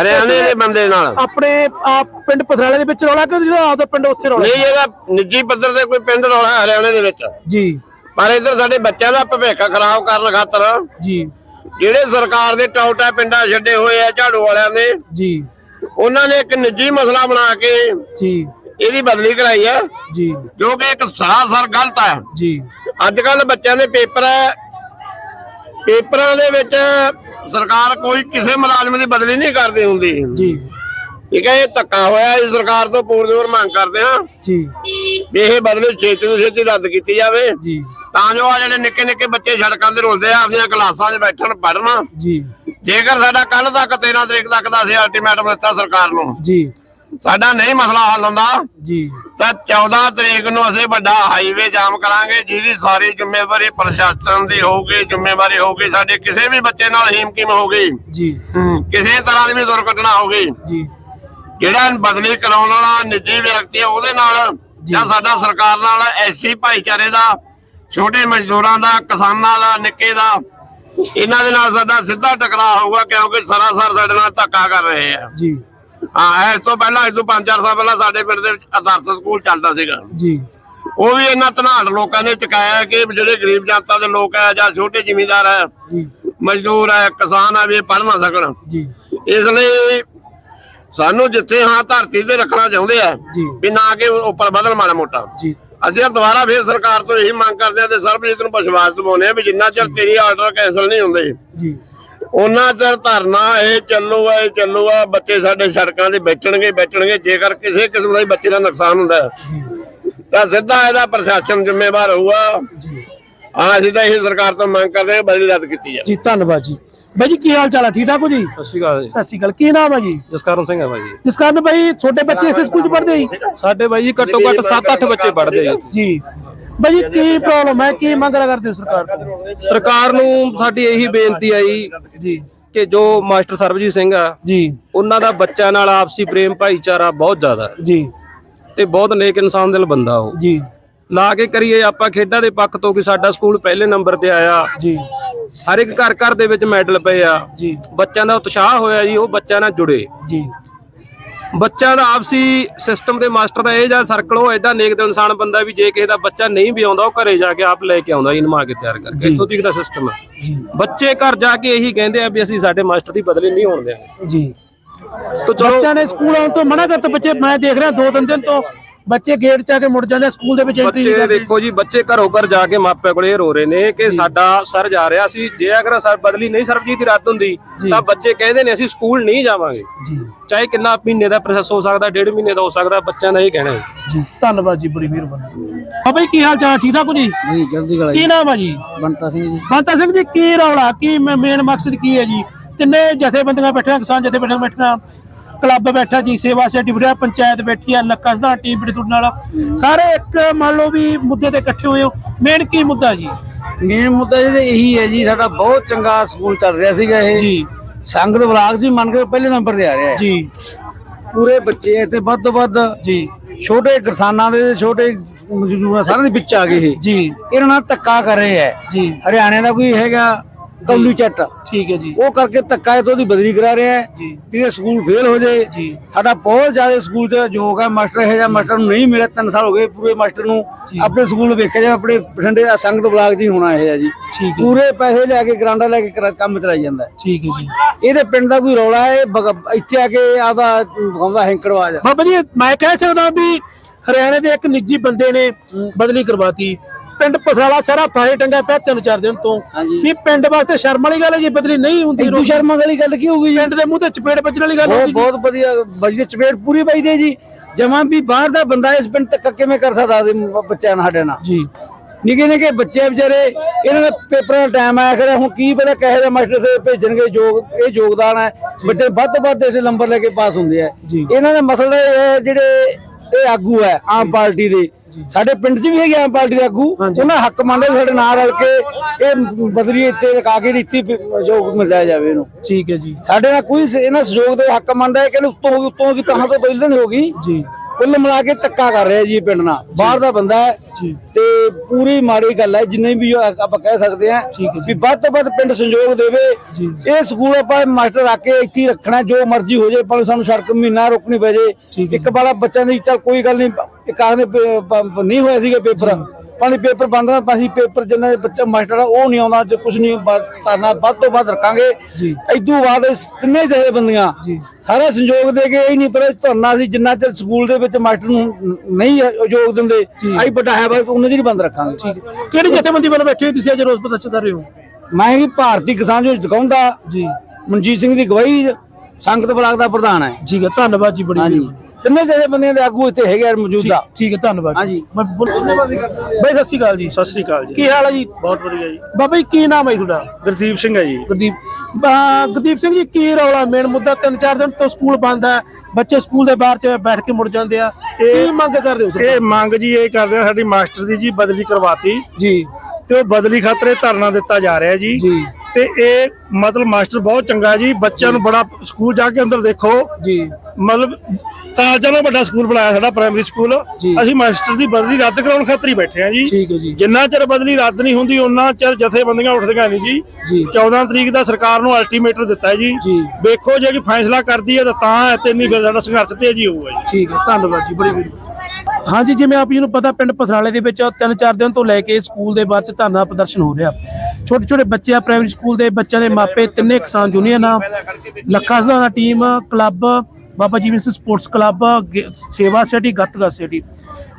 ਹਰਿਆਣੇ ਦੇ ਬੰਦੇ ਨਾਲ। ਆਪਣੇ ਆਪ ਪਿੰਡ ਪਥਰਾਲੇ ਦੇ ਵਿੱਚ ਰੌਲਾ ਕਿ ਜਿਹੜਾ ਆਪਦਾ ਪਿੰਡ ਉੱਥੇ ਰੌਲਾ? ਨਹੀਂ ਇਹਦਾ ਨਿੱਜੀ ਪੱਧਰ ਤੇ ਕੋਈ ਪਿੰਡ ਰੌਲਾ ਹੈ ਹਰਿਆਣੇ ਦੇ ਵਿੱਚ। ਜੀ। ਪਰ ਇੱਧਰ ਸਾਡੇ ਬੱਚਿਆਂ ਦਾ ਭਵਿੱਖ ਖਰਾਬ ਕਰਨ ਖਾਤਰ ਜੀ। ਜਿਹੜੇ ਸਰਕਾਰ ਦੇ ਟੌਟਾ ਪਿੰਡਾਂ ਛੱਡੇ ਹੋਏ ਆ ਝਾੜੂ ਵਾਲਿਆਂ ਨੇ ਜੀ। ਉਹਨਾਂ ਨੇ ਇੱਕ ਨਿੱਜੀ ਮਸਲਾ ਬਣਾ ਕੇ ਜੀ। ਇਹਦੀ ਬਦਲੀ ਕਰਾਈ ਹੈ ਜੀ। ਜੋ ਕਿ ਇੱਕ ਸਰਾਸਰ ਗਲਤ ਹੈ ਜੀ। ਅੱਜ ਕੱਲ ਬੱਚਿਆਂ ਦੇ ਪੇਪਰ ਹੈ ਪੇਪਰਾਂ ਦੇ ਵਿੱਚ ਸਰਕਾਰ ਕੋਈ ਕਿਸੇ ਮੁਲਾਜ਼ਮ ਦੀ ਬਦਲੀ ਨਹੀਂ ਕਰਦੀ ਹੁੰਦੀ। ਜੀ। ਠੀਕ ਹੈ ਇਹ ਧੱਕਾ ਹੋਇਆ ਇਸ ਸਰਕਾਰ ਤੋਂ ਪੂਰਜ਼ੋਰ ਮੰਗ ਕਰਦੇ ਆ ਜੀ। ਵੀ ਇਹ ਬਦਲੀ ਛੇਤੀ ਤੋਂ ਛੇਤੀ ਰੱਦ ਕੀਤੀ ਜਾਵੇ। ਜੀ। ਤਾਂ ਜੋ ਆ ਜਿਹੜੇ ਨਿੱਕੇ ਨਿੱਕੇ ਬੱਚੇ ਸੜਕਾਂ ਤੇ ਰੁਲਦੇ ਆ ਆਪਣੀਆਂ ਕਲਾਸਾਂ 'ਚ ਬੈਠਣ ਪੜ੍ਹਨ। ਜੀ। ਜੇਕਰ ਸਾਡਾ ਕੱਲ ਤੱਕ 13 ਤਰੀਕ ਤੱਕ ਦਾ ਅਸੀਂ ਅਲਟੀਮੇਟਮ ਦਿੱਤਾ ਸਰਕਾਰ ਨੂੰ। ਜੀ। ਸਾਡਾ ਨਹੀਂ ਮਸਲਾ ਹੱਲ ਹੁੰਦਾ। ਜੀ। ਤਾਂ 14 ਤਰੀਕ ਨੂੰ ਅਸੀਂ ਵੱਡਾ ਹਾਈਵੇ ਜਾਮ ਕਰਾਂਗੇ ਜਿਹਦੀ ਸਾਰੀ ਜ਼ਿੰਮੇਵਾਰੀ ਪ੍ਰਸ਼ਾਸਨ ਦੀ ਹੋਊਗੀ ਜ਼ਿੰਮੇਵਾਰੀ ਹੋਊਗੀ ਸਾਡੇ ਕਿਸੇ ਵੀ ਬੱਚੇ ਨਾਲ ਹੀਮਕੀਮ ਹੋ ਗਈ ਜੀ। ਕਿਸੇ ਤਰ੍ਹਾਂ ਦੀ ਵੀ ਦੁਰਘਟਨਾ ਹੋ ਗਈ ਜੀ। ਜਿਹੜਾ ਬਦਲੀ ਕਰਾਉਣ ਵਾਲਾ ਨਿੱਜੀ ਵਿਅਕਤੀ ਹੈ ਉਹਦੇ ਨਾਲ ਜਾਂ। ਸਾਡਾ ਸਰਕਾਰ ਨਾਲ ਐਸੀ ਭਾਈਚਾਰੇ ਦਾ ਛੋਟੇ ਮਜ਼ਦੂਰਾਂ ਦਾ ਕਿਸਾਨਾਂ ਦਾ ਨਿੱਕੇ ਦਾ ਇਹਨਾਂ ਦੇ ਨਾਲ ਸਾਡਾ ਸਿੱਧਾ ਟਕਰਾਅ ਹੋਊਗਾ ਕਿਉਂਕਿ ਸਰਾਸਰ ਸਾਡੇ ਨਾਲ ਧੱਕਾ ਕਰ ਰਹੇ ਆ। ਜੀ। ਹਾਂ ਇਸ ਤੋਂ ਪਹਿਲਾਂ ਇਸ ਤੋਂ 5-4 ਸਾਲ ਪਹਿਲਾਂ ਸਾਡੇ ਪਿੰਡ ਦੇ ਵਿੱਚ ਆਦਰਸ਼ ਸਕੂਲ ਚੱਲਦਾ ਸੀਗਾ। ਜੀ। ਉਹ ਵੀ ਇਹਨਾਂ ਧਨਾੜ ਲੋਕਾਂ ਨੇ ਚੁਕਾਇਆ ਕਿ ਜਿਹੜੇ ਗਰੀਬ ਜਨਤਾ ਦੇ ਲੋਕ ਹੈ ਜਾਂ ਛੋਟੇ ਜ਼ਿਮੀਂਦਾਰ ਜੀ। ਮਜ਼ਦੂਰ ਹੈ ਕਿਸਾਨ ਹੈ ਵੀ ਪੜ੍ਹ ਨਾ ਸਕਣ। ਜੀ। ਇਸ ਲਈ ਸਾਨੂੰ ਜਿੱਥੇ ਹਾਂ ਧਰਤੀ ਤੇ ਰੱਖਣਾ ਚਾਹੁੰਦੇ ਆ। ਵੀ ਨਾ ਕਿ ਉੱਪਰ ਵਧਣ ਮਾੜਾ ਮੋਟਾ। ਜੀ। ਅਸੀਂ ਦੁਬਾਰਾ ਫੇਰ ਸਰਕਾਰ ਤੋਂ ਇਹੀ ਮੰਗ ਕਰਦੇ ਆ ਤੇ ਸਰਬਜੀਤ ਨੂੰ ਵਿਸ਼ਵਾਸ ਦਿਵਾਉਂਦੇ ਆ ਵੀ ਜਿੰਨਾ ਚਿਰ ਤੇਰੀ ਆਰਡਰ ਕੈਨਸਲ ਨਹੀਂ ਹੁੰਦੇ ਜੀ। ਉਹਨਾਂ ਚਿਰ ਧਰਨਾ ਇਹ ਚੱਲੂਗਾ ਇਹ ਚੱਲੂਗਾ ਬੱਚੇ ਸਾਡੇ ਸੜਕਾਂ ਤੇ ਬੈਠਣਗੇ ਬੈਠਣਗੇ ਜੇਕਰ ਕਿਸੇ ਕਿਸਮ ਦਾ ਬੱਚੇ ਦਾ ਨੁਕਸਾਨ ਹੁੰਦਾ ਤਾਂ ਸਿੱਧਾ ਇਹਦਾ ਪ੍ਰਸ਼ਾਸਨ ਜ਼ਿੰਮੇਵਾਰ ਹੋਊਗਾ। ਜੀ। ਹਾਂ ਅਸੀਂ ਤਾਂ ਇਹ ਸਰਕਾਰ ਤੋਂ ਮੰਗ ਕਰਦੇ ਹਾਂ ਬਦਲੀ ਰੱਦ ਕੀਤੀ ਜਾਵੇ। ਜੀ ਧੰਨਵਾਦ ਜੀ। ਬਾਈ ਜੀ ਕੀ ਹਾਲ ਚਾਲ ਹੈ ਠੀਕ ਠਾਕ ਹੋ ਜੀ? ਸਤਿ ਸ਼੍ਰੀ ਅਕਾਲ ਜੀ। ਸਤਿ ਸ਼੍ਰੀ ਅਕਾਲ। ਕੀ ਨਾਮ ਹੈ ਜੀ? ਜਸਕਰਨ ਸਿੰਘ ਹੈ ਬਾਈ ਜੀ। ਜਿਸ ਕਾਰਨ ਬਾਈ ਛੋਟੇ ਬੱਚੇ ਇਸੇ ਸਕੂਲ 'ਚ ਪੜ੍ਹਦੇ ਜੀ? ਸਾਡੇ ਬਾਈ ਜੀ ਘੱਟੋ ਘੱਟ 7-8 ਬੱਚੇ ਪੜ੍ਹਦੇ ਜੀ। ਜੀ। ਬਾਈ ਜੀ ਕੀ ਪ੍ਰੋਬਲਮ ਹੈ ਕੀ ਮੰਗ ਕਰਦੇ ਹੋ ਸਰਕਾਰ ਤੋਂ? ਸਰਕਾਰ ਨੂੰ ਸਾਡੀ ਇਹੀ ਬੇਨਤੀ ਹੈ ਜੀ ਜੀ। ਕਿ ਜੋ ਮਾਸਟਰ ਸਰਬਜੀਤ ਸਿੰਘ ਆ ਜੀ। ਉਹਨਾਂ ਦਾ ਬੱਚਿਆਂ ਨਾਲ ਆਪਸੀ ਪ੍ਰੇਮ ਭਾਈਚਾਰਾ ਬਹੁਤ ਜ਼ਿਆਦਾ ਹੈ। ਜੀ। ਤੇ ਬਹੁਤ ਨੇਕ ਇਨਸਾਨ ਦਿਲ ਬੰਦਾ ਉਹ। ਜੀ। ਲਾ ਕੇ ਕਰੀਏ ਆਪਾਂ ਖੇਡਾਂ ਦੇ ਪੱਖ ਤੋਂ ਕਿ ਸਾਡਾ ਸਕੂਲ ਪਹਿਲੇ ਨੰਬਰ ਤੇ ਆਇਆ। ਜੀ। ਹਰ ਇੱਕ ਘਰ ਘਰ ਦੇ ਵਿੱਚ ਮੈਡਲ ਪਏ ਆ। ਜੀ। ਬੱਚਿਆਂ ਦਾ ਉਤਸ਼ਾਹ ਹੋਇਆ ਜੀ ਉਹ ਬੱਚਿਆਂ ਨਾਲ ਜੁੜੇ। ਜੀ। ਬੱਚਿਆਂ ਦਾ ਆਪਸੀ ਸਿਸਟਮ ਦੇ ਮਾਸਟਰ ਦਾ ਇਹ ਜਿਹਾ ਸਰਕਲ ਉਹ ਐਡਾ ਨੇਕ ਦਿਲ ਇਨਸਾਨ ਬੰਦਾ ਵੀ ਜੇ ਕਿਸੇ ਦਾ ਬੱਚਾ ਨਹੀਂ ਵੀ ਆਉਂਦਾ ਉਹ ਘਰੇ ਜਾ ਕੇ ਆਪ ਲੈ ਕੇ ਆਉਂਦਾ ਜੀ ਨਮਾ ਕੇ ਤਿਆਰ ਕਰਕੇ। ਜੀ। ਇੱਥੋਂ ਤੱਕ ਦਾ ਸਿਸਟਮ ਹੈ ਜੀ। ਬੱਚੇ ਘਰ ਜਾ ਕੇ ਇਹੀ ਕਹਿੰਦੇ ਆ ਵੀ ਅਸੀਂ ਸਾਡੇ ਮਾਸਟਰ ਦੀ ਬਦਲੀ ਨਹੀਂ ਹੋਣ ਦੇਵਾਂਗੇ ਜੀ। ਤਾਂ ਚਲੋ ਬੱਚਿਆਂ ਨੇ ਸਕੂਲ ਆਉਣ ਤੋਂ ਮਨਾ ਕਰਤਾ ਬੱਚੇ ਮੈਂ ਦੇਖ ਰਿਹਾ ਦੋ ਤਿੰਨ ਦਿਨ ਤੋਂ। ਬੱਚੇ ਗੇਟ 'ਚ ਆ ਕੇ ਮੁੜ ਜਾਂਦੇ ਸਕੂਲ ਦੇ ਵਿੱਚ ਐਂਟਰੀ ਨਹੀਂ ਬੱਚੇ ਕਰਦੇ। ਦੇਖੋ ਜੀ ਬੱਚੇ ਘਰੋਂ ਘਰ ਜਾ ਕੇ ਮਾਪਿਆਂ ਕੋਲੇ ਇਹ ਰੋ ਰਹੇ ਨੇ ਕਿ ਸਾਡਾ ਸਰ ਜਾ ਰਿਹਾ ਸੀ। ਜੇ ਅਗਰ ਸਰ ਬਦਲੀ ਨਹੀਂ ਸਰਬਜੀਤ ਦੀ ਰੱਦ ਹੁੰਦੀ ਜੀ। ਤਾਂ ਬੱਚੇ ਕਹਿੰਦੇ ਨੇ ਅਸੀਂ ਸਕੂਲ ਨਹੀਂ ਜਾਵਾਂਗੇ। ਜੀ। ਚਾਹੇ ਕਿੰਨਾ ਮਹੀਨੇ ਦਾ ਪ੍ਰੋਸੈਸ ਹੋ ਸਕਦਾ ਡੇਢ ਮਹੀਨੇ ਦਾ ਹੋ ਸਕਦਾ ਬੱਚਿਆਂ ਦਾ ਇਹ ਕਹਿਣਾ ਹੈ। ਜੀ ਧੰਨਵਾਦ ਜੀ ਬੜੀ ਮਿਹਰਬਾਨੀ। ਆ ਬਈ ਕੀ ਹਾਲ ਚਾਲ ਠੀਕ ਠਾਕ ਹੋ ਜੀ? ਜੀ ਜਲਦੀ ਗਲਾ ਕੀ ਨਾਮ ਆ ਜੀ? ਬੰਤਾ ਸਿੰਘ ਜੀ। ਬੰਤਾ ਸਿੰਘ ਜੀ ਕੀ ਰੌਲਾ ਕੀ ਮੇਨ ਮਕਸਦ ਕੀ ਹੈ ਜੀ? ਤਿੰਨੇ ਜਥੇਬੰਦੀਆਂ ਬੈਠੀਆਂ ਕਿਸਾਨ ਜਥੇਬੰਦੀਆਂ ਬੈਠੀਆਂ ਕਲੱਬ ਬੈਠਾ ਜੀ ਸੇਵਾ ਬੈਠਾ ਪੰਚਾਇਤ ਬੈਠੀ ਆ ਲੱਕਾ ਸਦਾ ਟੀਮ ਬੜੀ ਤੁਹਾਡੇ ਨਾਲ ਸਾਰੇ ਇੱਕ ਮੰਨ ਲਓ ਵੀ ਮੁੱਦੇ ਤੇ ਇਕੱਠੇ ਹੋਏ ਹੋ। ਮੇਨ ਕੀ ਮੁੱਦਾ ਜੀ? ਮੇਨ ਮੁੱਦਾ ਜੀ ਇਹੀ ਹੈ ਜੀ ਸਾਡਾ ਬਹੁਤ ਚੰਗਾ ਸਕੂਲ ਚੱਲ ਰਿਹਾ ਸੀਗਾ ਇਹ। ਜੀ। ਸੰਗਤ ਬਲਾਕ ਜੀ ਮੰਨ ਕੇ ਪਹਿਲੇ ਨੰਬਰ ਤੇ ਆ ਰਿਹਾ ਹੈ। ਜੀ। ਪੂਰੇ ਬੱਚੇ ਇੱਥੇ ਵੱਧ ਤੋਂ ਵੱਧ ਜੀ। ਛੋਟੇ ਕਿਸਾਨਾਂ ਦੇ ਛੋਟੇ ਮਜ਼ਦੂਰਾਂ ਸਾਰਿਆਂ ਦੇ ਵਿੱਚ ਆ ਗਏ ਇਹ। ਜੀ। ਇਹਨਾਂ ਨਾਲ ਧੱਕਾ ਕਰ ਰਹੇ ਹੈ। ਜੀ। ਹਰਿਆਣੇ ਦਾ ਕੋਈ ਹੈਗਾ ਕੌਲੀ ਚੱਟ। ਠੀਕ ਹੈ ਜੀ। ਉਹ ਕਰਕੇ ਧੱਕਾ ਇਹ ਤੋਂ ਦੀ ਬਦਲੀ ਕਰਾ ਰਿਹਾ ਜੀ। ਵੀ ਇਹ ਸਕੂਲ ਫੇਲ ਹੋ ਜਾਏ ਜੀ। ਸਾਡਾ ਬਹੁਤ ਜ਼ਿਆਦਾ ਸਕੂਲ ਤੇ ਯੋਗ ਹੈ ਮਾਸਟਰ ਇਹ ਜਿਹਾ ਮਾਸਟਰ ਨੂੰ ਨਹੀਂ ਮਿਲਿਆ। ਤਿੰਨ ਸਾਲ ਹੋ ਗਏ ਪੂਰੇ ਮਾਸਟਰ ਨੂੰ ਆਪਣੇ ਸਕੂਲ ਵੇਖਿਆ ਜਾਵੇ ਆਪਣੇ ਬਠਿੰਡੇ ਦਾ ਸੰਗਤ ਬਲਾਕ ਜੀ ਹੋਣਾ ਇਹ ਹੈ ਜੀ। ਪੂਰੇ ਪੈਸੇ ਲੈ ਕੇ ਗਰਾਂਡਾ ਲੈ ਕੇ ਕੰਮ ਚਲਾਈ ਜਾਂਦਾ। ਠੀਕ ਹੈ ਜੀ। ਇਹਦੇ ਪਿੰਡ ਦਾ ਕੋਈ ਰੌਲਾ ਹੈ? ਇੱਥੇ ਆ ਕੇ ਆਦਾ ਗਾਉਂਦਾ ਹੈਂਕੜਵਾਜ। ਬਾਬਾ ਜੀ ਮੈਂ ਕਹਿ ਸਕਦਾ ਵੀ ਹਰਿਆਣੇ ਦੇ ਇੱਕ ਨਿੱਜੀ ਬੰਦੇ ਨੇ ਬਦਲੀ ਕਰਵਾਤੀ। ਪਿੰਡ ਪਥਰਾਲਾ ਸਾਰਾ ਫਾਇਰ ਟੰਗਾ ਪਿਆ ਤਿੰਨ ਚਾਰ ਦਿਨ ਤੋਂ। ਵੀ ਪਿੰਡ ਵਾਸਤੇ ਸ਼ਰਮ ਵਾਲੀ ਗੱਲ ਹੈ ਜੀ ਬਦਲੀ ਨਹੀਂ ਹੁੰਦੀ ਇਦੂ ਸ਼ਰਮਾ ਵਾਲੀ ਗੱਲ ਕੀ ਹੋ ਗਈ ਜੀ? ਪਿੰਡ ਦੇ ਮੂੰਹ ਤੇ ਚਪੇੜ ਵੱਜਣ ਵਾਲੀ ਗੱਲ ਹੁੰਦੀ ਜੀ। ਬਹੁਤ ਵਧੀਆ ਬਜਦੇ ਚਪੇੜ ਪੂਰੀ ਬਜਦੇ ਜੀ। ਜਮਾਂ ਵੀ ਬਾਹਰ ਦਾ ਬੰਦਾ ਇਸ ਪਿੰਡ ਤੱਕ ਕਿਵੇਂ ਕਰ ਸਕਦਾ ਦੇ ਬੱਚਿਆਂ ਨਾਲ ਸਾਡੇ ਨਾਲ? ਜੀ। ਨਿੱਕੇ ਨਿੱਕੇ ਬੱਚੇ ਵਿਚਾਰੇ ਇਹਨਾਂ ਦਾ ਪੇਪਰਾਂ ਦਾ ਟਾਈਮ ਆਇਆ ਖੜਾ ਹੁਣ ਕੀ ਪਤਾ ਕਹੇ ਦਾ ਮਾਸਟਰ ਸੇ ਭੇਜਣਗੇ ਯੋਗ ਇਹ ਯੋਗਦਾਨ ਹੈ। ਬੱਚੇ ਵੱਧ ਤੋਂ ਵੱਧ ਇਸੇ ਨੰਬਰ ਲੈ ਕੇ ਪਾਸ ਹੁੰਦੇ ਆ। ਜੀ। ਇਹਨਾਂ ਦਾ ਮਸਲਾ ਇਹ ਹੈ ਜਿਹੜੇ ਇਹ ਆਗੂ ਹੈ ਆਮ ਪਾਰਟੀ ਦੇ। ਸਾਡੇ ਪਿੰਡ 'ਚ ਵੀ ਹੈਗੇ ਆਮ ਪਾਰਟੀ ਦੇ ਆਗੂ ਉਹਨਾਂ ਹੱਕ ਮੰਨਦੇ ਵੀ ਸਾਡੇ ਨਾਲ ਰਲ ਕੇ ਇਹ ਬਦਲੀ ਇੱਥੇ ਰਕਾ ਕੇ ਦਿੱਤੀ ਯੋਗ ਮਿਲਿਆ ਜਾਵੇ ਇਹਨੂੰ। ਠੀਕ ਹੈ ਜੀ। ਸਾਡੇ ਨਾਲ ਕੋਈ ਇਹਨਾਂ ਸਹਿਯੋਗ ਦੇ ਹੱਕ ਮੰਨਦਾ ਹੈ ਕਿ ਉੱਤੋਂ ਉੱਤੋਂ ਗਈ ਤਾਂ ਤੋਂ ਨਹੀਂ ਹੋ ਗਈ। ਜੀ। ਕੁੱਲ ਮਿਲਾ ਕੇ ਧੱਕਾ ਕਰ ਰਿਹਾ ਜੀ ਪਿੰਡ ਨਾਲ। ਬਾਹਰ ਦਾ ਬੰਦਾ ਹੈ ਜੀ। ਤੇ ਪੂਰੀ ਮਾੜੀ ਗੱਲ ਹੈ ਜਿੰਨੇ ਵੀ ਆ- ਆਪਾਂ ਕਹਿ ਸਕਦੇ ਜੀ। ਵੀ ਵੱਧ ਤੋਂ ਵੱਧ ਪਿੰਡ ਸੰਯੋਗ ਦੇਵੇ। ਇਹ ਸਕੂਲ ਆਪਾਂ ਮਾਸਟਰ ਰੱਖ ਕੇ ਇੱਥੇ ਰੱਖਣਾ ਜੋ ਮਰਜ਼ੀ ਹੋ ਜਾਏ ਪਰ ਸਾਨੂੰ ਸੜਕ ਮਹੀਨਾ ਰੁਕਣੀ ਪੈ ਜੇ। ਇੱਕ ਵਾਲਾ ਬੱਚਿਆਂ ਦੀ ਚੱਲ ਕੋਈ ਗੱਲ ਨਹੀਂ ਪੇ- ਪ- ਨਹੀਂ ਹੋਇਆ ਸੀਗਾ ਪੇਪਰ। ਪਾਣੀ ਪੇਪਰ ਬੰਦ ਆ ਪਾਸੀ ਪੇਪਰ ਜਿੰਨਾ ਦੇ ਬੱਚਾ ਮਾਸਟਰ ਆ ਉਹ ਨਹੀਂ ਆਉਂਦਾ ਜੇ ਕੁਝ ਨਹੀਂ ਕਰਨਾ ਵੱਧ ਤੋਂ ਵੱਧ ਰੱਖਾਂਗੇ। ਜੀ। ਇਦੋਂ ਬਾਅਦ ਤਿੰਨੇ ਜਿਹੇ ਬੰਦੀਆਂ ਜੀ। ਸਾਰਾ ਸੰਯੋਗ ਦੇ ਕੇ ਇਹ ਨਹੀਂ ਪਰ ਧਰਨਾ ਸੀ ਜਿੰਨਾ ਚਿਰ ਸਕੂਲ ਦੇ ਵਿੱਚ ਮਾਸਟਰ ਨੂੰ ਨ- ਨਹੀਂ ਯੋਗ ਦਿੰਦੇ ਆਈ ਵੱਡਾ ਹੈ ਬਸ ਉਹਨਾਂ ਦੀ ਬੰਦ ਰੱਖਾਂਗੇ। ਠੀਕ ਕਿਹੜੀ ਜਥੇਬੰਦੀ ਵੱਲੋਂ ਬੈਠੇ ਤੁਸੀਂ ਅੱਜ ਰੋਜ਼ ਪ੍ਰਦਰਸ਼ਨ ਕਰ ਰਹੇ ਹੋ? ਮੈਂ ਵੀ ਭਾਰਤੀ ਕਿਸਾਨ ਜੋ ਜਗਾਉਂਦਾ। ਜੀ। ਮਨਜੀਤ ਸਿੰਘ ਦੀ ਗਵਾਹੀ ਸੰਗਤ ਬਲਾਕ ਦਾ ਪ੍ਰਧਾਨ ਹੈ। ਠੀਕ ਹੈ ਧੰਨਵਾਦ ਜੀ ਬੜੀ ਤਿੰਨੇ ਜਿਹੇ ਬੰਦਿਆਂ ਦੇ ਆਗੂ ਇੱਥੇ ਹੈਗੇ ਆ ਮੌਜੂਦਾ। ਠੀਕ ਹੈ ਧੰਨਵਾਦ ਜੀ। ਹਾਂਜੀ। ਮੈਂ ਬੋਲ- ਬਈ ਸਤਿ ਸ਼੍ਰੀ ਅਕਾਲ ਜੀ। ਸਤਿ ਸ੍ਰੀ ਅਕਾਲ ਜੀ। ਕੀ ਹਾਲ ਹੈ ਜੀ? ਬਹੁਤ ਵਧੀਆ ਜੀ। ਬਾਬਾ ਜੀ ਕੀ ਨਾਮ ਹੈ ਜੀ ਤੁਹਾਡਾ? ਗੁਰਦੀਪ ਸਿੰਘ ਹੈ ਜੀ। ਗੁਰਦੀਪ। ਅਹ ਗੁਰਦੀਪ ਸਿੰਘ ਜੀ ਕੀ ਰੌਲਾ? ਮੇਨ ਮੁੱਦਾ ਤਿੰਨ ਚਾਰ ਦਿਨ ਤੋਂ ਸਕੂਲ ਬੰਦ ਹੈ ਬੱਚੇ ਸਕੂਲ ਦੇ ਬਾਹਰ ਚ ਬੈਠ ਕੇ ਮੁੜ ਜਾਂਦੇ ਆ। ਕੀ ਮੰਗ ਕਰਦੇ ਹੋ ਇਹ ਮੰਗ ਜੀ ਇਹ ਕਰਦੇ ਆ ਸਾਡੀ ਮਾਸਟਰ ਦੀ ਜੀ ਬਦਲੀ ਕਰਵਾਤੀ। ਜੀ। ਤੇ ਉਹ ਬਦਲੀ ਖਾਤਰ ਧਰਨਾ ਦਿੱਤਾ ਜਾ ਰਿਹਾ ਜੀ। ਜੀ। ਤੇ ਇਹ ਮਤਲਬ ਮਾਸਟਰ ਬਹੁਤ ਚੰਗਾ ਜੀ ਬੱਚਿਆਂ ਨੂੰ ਬੜਾ ਸਕੂਲ ਜਾ ਕੇ ਅੰਦਰ ਦੇਖੋ। ਜੀ। ਮਤਲਬ ਕਾਲਜਾਂ ਨਾਲੋਂ ਵੱਡਾ ਸਕੂਲ ਬਣਾਇਆ ਸਾਡਾ ਪ੍ਰਾਇਮਰੀ ਸਕੂਲ ਜੀ। ਅਸੀਂ ਮਾਸਟਰ ਦੀ ਬਦਲੀ ਰੱਦ ਕਰਾਉਣ ਖਾਤਰ ਹੀ ਬੈਠੇ ਆ ਜੀ। ਠੀਕ ਹੈ ਜੀ। ਜਿੰਨਾ ਚਿਰ ਬਦਲੀ ਰੱਦ ਨਹੀਂ ਹੁੰਦੀ ਉਹਨਾਂ ਚਿਰ ਜਥੇਬੰਦੀਆਂ ਉੱਠਦੀਆਂ ਨਹੀਂ ਜੀ। ਜੀ। 14 ਤਰੀਕ ਦਾ ਸਰਕਾਰ ਨੂੰ ਅਲਟੀਮੇਟਰ ਦਿੱਤਾ ਹੈ ਜੀ। ਜੀ। ਵੇਖੋ ਜੇ ਕੋਈ ਫੈਸਲਾ ਕਰਦੀ ਹੈ ਤਾਂ ਤਾਂ ਤੇ ਨਹੀਂ ਸਾਡਾ ਸੰਘਰਸ਼ ਤੇਜ਼ ਹੀ ਹੋਊਗਾ ਜੀ। ਠੀਕ ਹੈ ਧੰਨਵਾਦ ਜੀ ਬੜੀ ਬੜੀ ਹਾਂਜੀ, ਜਿਵੇਂ ਆਪ ਜੀ ਨੂੰ ਪਤਾ, ਪਿੰਡ ਪਥਰਾਲੇ ਦੇ ਵਿੱਚ ਤਿੰਨ ਚਾਰ ਦਿਨ ਤੋਂ ਲੈ ਕੇ ਸਕੂਲ ਦੇ ਬਾਹਰ ਚ ਧਰਨਾ ਪ੍ਰਦਰਸ਼ਨ ਹੋ ਰਿਹਾ। ਛੋਟੇ ਛੋਟੇ ਬੱਚੇ ਆ, ਪ੍ਰਾਇਮਰੀ ਸਕੂਲ ਦੇ ਬੱਚਿਆਂ ਦੇ ਮਾਪੇ, ਤਿੰਨੇ ਕਿਸਾਨ ਯੂਨੀਅਨ ਆ। Lakha Sadana team, club, Baba Jeevan Singh sports club Seva city Gatka city.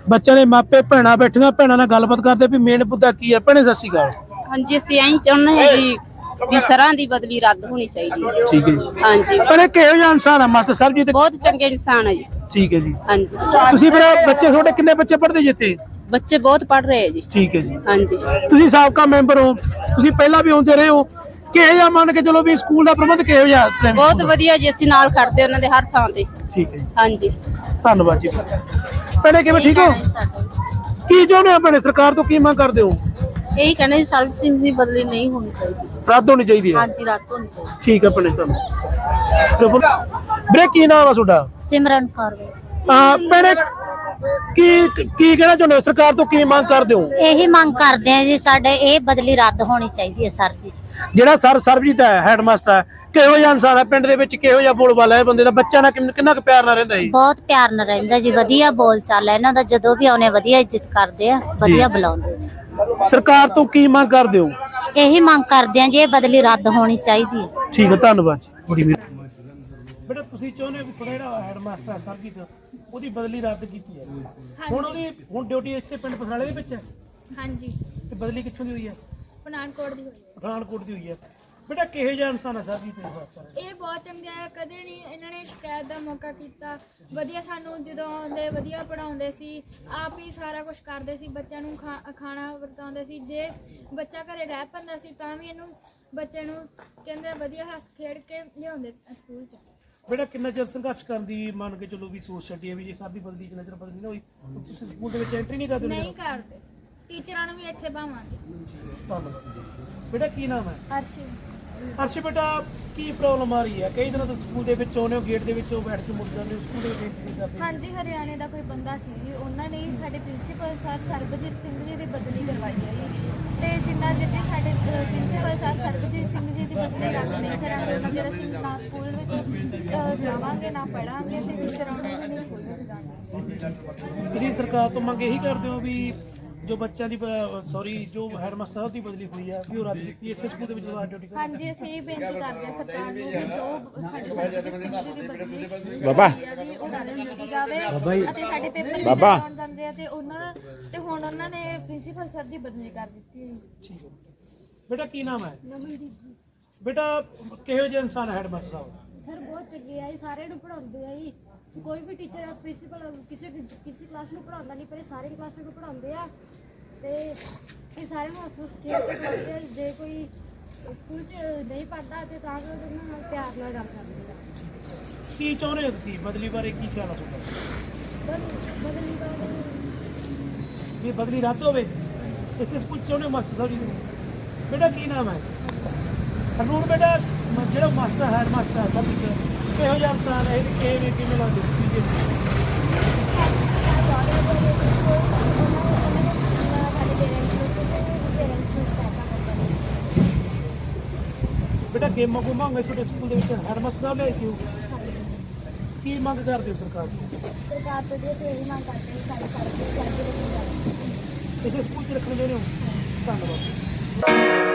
ਬੱਚਿਆਂ ਦੇ ਮਾਪੇ, ਭੈਣਾਂ ਬੈਠੀਆਂ, ਭੈਣਾਂ ਨਾਲ ਗੱਲਬਾਤ ਕਰਦੇ ਵੀ ਮੇਨ ਮੁੱਦਾ ਕੀ ਹੈ ਭੈਣੇ, ਸਤਿ ਸ਼੍ਰੀ ਅਕਾਲ। ਹਾਂਜੀ, ਅਸੀਂ ਐਂ ਚਾਹੁੰਦੇ ਹਾਂ ਜੀ ਵੀ ਸਰਾਂ ਦੀ ਬਦਲੀ ਰੱਦ ਹੋਣੀ ਚਾਹੀਦੀ ਹੈ। ਠੀਕ ਹੈ ਜੀ। ਹਾਂਜੀ। ਭੈਣੇ ਕਿਹੋ ਜਿਹਾ ਇਨਸਾਨ ਆ ਮਾਸਟਰ ਸਾਹਿਬ ਜੀ ਤੇ? ਬਹੁਤ ਚੰਗੇ ਇਨਸਾਨ ਹੈ ਜੀ। ਠੀਕ ਹੈ ਜੀ। ਹਾਂਜੀ। ਤੁਸੀਂ ਫਿਰ ਬੱਚੇ ਤੁਹਾਡੇ ਕਿੰਨੇ ਬੱਚੇ ਪੜ੍ਹਦੇ ਜਿੱਤੇ ਬੱਚੇ ਬਹੁਤ ਪੜ ਰਹੇ ਹੈ ਜੀ। ਠੀਕ ਹੈ ਜੀ। ਹਾਂਜੀ। ਤੁਸੀਂ ਸਾਬਕਾ ਮੈਂਬਰ ਹੋ। ਤੁਸੀਂ ਪਹਿਲਾਂ ਵੀ ਆਉਂਦੇ ਰਹੇ ਹੋ। ਕਿਹੋ ਜਿਹਾ ਮੰਨ ਕੇ ਚਲੋ ਵੀ ਸਕੂਲ ਦਾ ਪ੍ਰਬੰਧ ਕਿਹੋ ਜਿਹਾ ਬਹੁਤ? ਵਧੀਆ ਜੀ ਅਸੀਂ ਨਾਲ ਖੜਦੇ ਉਹਨਾਂ ਦੇ ਹਰ ਥਾਂ ਤੇ। ਠੀਕ ਹੈ ਜੀ। ਹਾਂਜੀ। ਧੰਨਵਾਦ ਜੀ। ਭੈਣੇ ਕਿਵੇਂ ਠੀਕ ਹੋ? ਕੀ ਚਾਹੁੰਦੇ ਹੋ ਭੈਣੇ? ਸਰਕਾਰ ਤੋਂ ਕੀ ਮੰਗ ਕਰਦੇ ਹੋ? ਇਹੀ ਕਹਿੰਦੇ ਵੀ ਸਰਬ ਸਿੰਘ ਦੀ ਬਦਲੀ ਨਹੀਂ ਹੋਣੀ ਚਾਹੀਦੀ। ਰੱਦ ਹੋਣੀ ਚਾਹੀਦੀ ਹੈ? ਹਾਂਜੀ ਰੱਦ ਹੋਣੀ ਚਾਹੀਦੀ। ਠੀਕ ਹੈ ਭੈਣੇ ਤੁਹਾਨੂੰ ਵੀਰੇ ਕੀ ਨਾਮ ਆ ਤੁਹਾਡਾ? ਸਿਮਰਨ ਕੌਰ ਆ ਭੈਣੇ ਕੀ ਕੀ ਕਹਿਣਾ ਚਾਹੁੰਦੇ ਹੋ? ਸਰਕਾਰ ਤੋਂ ਕੀ ਮੰਗ ਕਰਦੇ ਹੋ? ਇਹੀ ਮੰਗ ਕਰਦੇ ਆ ਜੀ ਸਾਡੇ ਇਹ ਬਦਲੀ ਰੱਦ ਹੋਣੀ ਚਾਹੀਦੀ ਹੈ ਸਰ ਦੀ ਜਿਹੜਾ ਸਰ ਸਰਬਜੀਤ ਹੈ ਹੈਡਮਾਸਟਰ ਹੈ ਕਿਹੋ ਜਿਹਾ ਇਨਸਾਨ ਹੈ? ਪਿੰਡ ਦੇ ਵਿੱਚ ਕਿਹੋ ਜਿਹਾ ਬੋਲਬਾਲਾ ਹੈ ਬੰਦੇ ਦਾ? ਬੱਚਾ ਨਾਲ ਕਿੰਨ- ਕਿੰਨਾ ਕੁ ਪਿਆਰ ਨਾਲ ਰਹਿੰਦਾ ਹੈ ਬਹੁਤ ਪਿਆਰ ਨਾਲ ਰਹਿੰਦਾ ਜੀ ਵਧੀਆ ਬੋਲ ਚਾਲ ਹੈ। ਇਹਨਾਂ ਦਾ ਜਦੋਂ ਵੀ ਆਉਨੇ ਵਧੀਆ ਇੱਜ਼ਤ ਕਰਦੇ ਆ ਵਧੀਆ ਬੁਲਾਉਂਦੇ ਜੀ। ਸਰਕਾਰ ਤੋਂ ਕੀ ਮੰਗ ਕਰਦੇ ਹੋ? ਇਹੀ ਮੰਗ ਕਰਦੇ ਆ ਜੀ ਇਹ ਬਦਲੀ ਰੱਦ ਹੋਣੀ ਚਾਹੀਦੀ ਹੈ। ਠੀਕ ਹੈ ਧੰਨਵਾਦ ਜੀ। ਬੜੀ ਮਿਹਰਬਾਨੀ ਬੇਟਾ ਤੁਸੀਂ ਚਾਹੁੰਦੇ ਹੋ ਕਿ ਤੁਹਾਡਾ ਜਿਹੜਾ ਹੈਡਮਾਸਟਰ ਹੈ ਸਰਜੀਤ ਉਹਦੀ ਬਦਲੀ ਰੱਦ ਕੀਤੀ ਹੈ। ਹੁਣ ਉਹਦੀ ਹੁਣ ਡਿਊਟੀ ਇੱਥੇ ਪਿੰਡ ਪਥਰਾਲੇ ਦੇ ਵਿੱਚ ਹੈ? ਹਾਂਜੀ। ਤੇ ਬਦਲੀ ਕਿੱਥੋਂ ਦੀ ਹੋਈ ਹੈ? ਪਠਾਨਕੋਟ ਦੀ ਹੋਈ ਹੈ। ਪਠਾਨਕੋਟ ਦੀ ਹੋਈ ਹੈ। ਬੇਟਾ ਕਿਹੋ ਜਿਹਾ ਇਨਸਾਨ ਹੈ ਸਰਜੀਤ ਇਹ ਬਾਤ ਇਹ ਬਹੁਤ ਚੰਗਾ ਹੈ ਕਦੇ ਨਹੀਂ ਇਹਨਾਂ ਨੇ ਸ਼ਿਕਾਇਤ ਦਾ ਮੌਕਾ ਕੀਤਾ। ਵਧੀਆ ਸਾਨੂੰ ਜਦੋਂ ਆਉਂਦੇ ਵਧੀਆ ਪੜਾਉਂਦੇ ਸੀ ਆਪ ਹੀ ਸਾਰਾ ਕੁਝ ਕਰਦੇ ਸੀ ਬੱਚਿਆਂ ਨੂੰ ਖਾ- ਖਾਣਾ ਵਰਤਾਉਂਦੇ ਸੀ। ਜੇ ਬੱਚਾ ਘਰੇ ਰਹਿ ਪੈਂਦਾ ਸੀ ਤਾਂ ਵੀ ਇਹਨੂੰ ਬੱਚੇ ਨੂੰ ਕਹਿੰਦੇ ਵਧੀਆ ਹੱਸ ਖੇਡ ਕੇ ਲਿਆਉਂਦੇ ਸਕੂਲ 'ਚ। ਬੇਟਾ ਕਿੰਨਾ ਚਿਰ ਸੰਘਰਸ਼ ਕਰਨ ਦੀ ਮੰਨ ਕੇ ਚੱਲੋ ਵੀ ਸੋਚ ਛੱਡੀ ਹੈ ਵੀ ਜੇ ਸਾਡੀ ਬਦਲੀ ਕਿੰਨਾ ਚਿਰ ਬਦਲੀ ਨਾ ਹੋਈ ਤਾਂ ਤੁਸੀਂ ਸਕੂਲ ਦੇ ਵਿੱਚ ਐਂਟਰੀ ਨਹੀਂ ਕਰਦੇ ਨਹੀਂ ਕਰਦੇ। ਟੀਚਰਾਂ ਨੂੰ ਵੀ ਇੱਥੇ ਪਾਵਾਂਗੇ। ਧੰਨਵਾਦ। ਬੇਟਾ ਕੀ ਨਾਮ ਹੈ? ਅਰਸ਼ੀ। ਅਰਸ਼ ਬੇਟਾ ਕੀ ਪ੍ਰੋਬਲਮ ਆ ਰਹੀ ਹੈ? ਕਈ ਦਿਨਾਂ ਤੋਂ ਸਕੂਲ ਦੇ ਵਿੱਚ ਆਉਂਦੇ ਹੋ ਗੇਟ ਦੇ ਵਿੱਚੋਂ ਬੈਠ ਕੇ ਮੁੜ ਜਾਂਦੇ ਹੋ ਸਕੂਲ ਦੇ ਵਿੱਚ ਐਂਟਰੀ ਨਹੀਂ ਕਰਦੇ ਹਾਂਜੀ ਹਰਿਆਣੇ ਦਾ ਕੋਈ ਬੰਦਾ ਸੀ ਜੀ ਉਹਨਾਂ ਨੇ ਹੀ ਸਾਡੇ ਪ੍ਰਿੰਸੀਪਲ ਸਰ ਸਰਬਜੀਤ ਸਿੰਘ ਜੀ ਦੀ ਬਦਲੀ ਕਰਵਾਈ ਹੈ ਜੀ। ਤੇ ਜਿੰਨਾ ਚਿਰ ਜੀ ਸਾਡੇ ਪ੍ਰਿੰਸੀਪਲ ਸਰ ਸਰਬਜੀਤ ਸਿੰਘ ਜੀ ਦੀ ਬਦਲੀ ਰੱਦ ਨਹੀਂ ਕਰਾਂਗੇ ਉਹਨਾਂ ਚਿਰ ਅਸੀਂ ਨਾ ਸਕੂਲ ਵਿੱਚ ਅਹ, ਜਾਵਾਂਗੇ ਨਾ ਪੜਾਂਗੇ ਤੇ ਟੀਚਰਾਂ ਨੂੰ ਵੀ ਨਹੀਂ ਸਕੂਲ ਵਿੱਚ ਜਾਣਾ। ਤੁਸੀਂ ਸਰਕਾਰ ਤੋਂ ਮੰਗ ਇਹੀ ਕਰਦੇ ਹੋ ਵੀ ਜੋ ਬੱਚਿਆਂ ਦੀ ਸੌਰੀ ਜੋ ਹੈਡਮਾਸਟਰ ਸਾਹਿਬ ਦੀ ਬਦਲੀ ਹੋਈ ਹੈ ਵੀ ਉਹ ਰੱਦ ਕੀਤੀ ਇਸੇ ਸਕੂਲ ਦੇ ਵਿੱਚ ਦੁਬਾਰਾ ਡਿਊਟੀ ਕਰੋ। ਹਾਂਜੀ ਅਸੀਂ ਇਹ ਬੇਨਤੀ ਕਰਦੇ ਹਾਂ ਸਰਕਾਰ ਨੂੰ ਕਿ ਜੋ ਸਾਡੇ ਜੀ ਦੀ ਬਦਲੀ ਬਾਬਾ ਜੀ ਉਹ ਰੱਦ ਕੀਤੀ ਜਾਵੇ ਅਤੇ ਸਾਡੇ ਪੇਪਰ ਵੀ ਕਰਾਉਣ ਜਾਂਦੇ ਆ ਤੇ ਉਹਨਾਂ ਤੇ ਹੁਣ ਉਹਨਾਂ ਨੇ ਪ੍ਰਿੰਸੀਪਲ ਸਰ ਦੀ ਬਦਲੀ ਕਰ ਦਿੱਤੀ ਹੈ। ਜੀ। ਠੀਕ ਹੈ। ਬੇਟਾ ਕੀ ਨਾਮ ਹੈ? ਬੇਟਾ ਕਿਹੋ ਜਿਹਾ ਇਨਸਾਨ ਹੈ ਹੈਡਮਾਸਟਰ ਸਾਹਿਬ? ਸਰ ਬਹੁਤ ਚੰਗੇ ਆ ਜੀ ਸਾਰਿਆਂ ਨੂੰ ਪੜਾਉਂਦੇ ਆ ਜੀ। ਕੋਈ ਵੀ ਟੀਚਰ ਪ੍ਰਿੰਸੀਪਲ ਕਿਸੇ ਕਿਸੇ ਕਲਾਸ ਨੂੰ ਪੜਾਉਂਦਾ ਨਹੀਂ ਪਰ ਸਾਰੇ ਕਲਾਸਾਂ ਨੂੰ ਪੜਾਉਂਦੇ ਆ। ਤੇ ਇਹ ਸਾਰੇ ਨੂੰ ਅਸੂਸ ਖੇਡ ਕੇ ਪੜਾਉਂਦੇ ਆ ਜੇ ਕੋਈ ਸਕੂਲ 'ਚ ਨਹੀਂ ਪੜਦਾ ਤੇ ਤਾਂ ਵੀ ਉਹਨਾਂ ਨਾਲ ਪਿਆਰ ਨਾਲ ਗੱਲ ਕਰਦੇ ਆ ਕੀ ਚਾਹੁੰਦੇ ਹੋ ਤੁਸੀਂ? ਬਦਲੀ ਬਾਰੇ ਕੀ ਖਿਆਲ ਆ ਤੁਹਾਡਾ? ਬਦਲੀ ਵੀ ਬਦਲੀ ਰੱਦ ਹੋਵੇ ਇਸੇ ਸਕੂਲ 'ਚ ਚਾਹੁੰਦੇ ਹੋ ਮਾਸਟਰ ਸਾਹਿਬ ਜੀ ਨੂੰ? ਬੇਟਾ ਕੀ ਨਾਮ ਹੈ? ਹਰਨੂਰ ਬੇਟਾ ਜਿਹੜਾ ਮਾਸਟਰ ਹੈਡ ਮਾਸਟਰ ਹੈ ਸਭ ਤੋਂ ਕਿਹੋ ਜਿਹਾ ਇਨਸਾਨ ਹੈ ਇਹ ਕਿਵੇਂ ਕਿਵੇਂ ਲੱਗਦੇ ਤੁਸੀਂ ਜੀ। ਬੇਟਾ ਗੇਮਾਂ ਗੁਮਾਂ ਹੋਏ ਤੁਹਾਡੇ ਸਕੂਲ ਦੇ ਵਿੱਚ? ਹੈਡ ਮਾਸਟਰ ਸਾਹਿਬ ਲੈ ਕਿਉਂ ਕੀ ਮੰਗ ਕਰਦੇ ਹੋ ਸਰਕਾਰ ਤੋਂ? ਸਰਕਾਰ ਤੋਂ ਜੇ ਸੇਵੀ ਮੰਗ ਕਰਦੇ ਸਾਡੇ ਸਾਡੇ ਕਰਕੇ ਇਸੇ ਸਕੂਲ 'ਚ ਰੱਖਣਾ ਚਾਹੁੰਦੇ ਹੋ ਧੰਨਵਾਦ।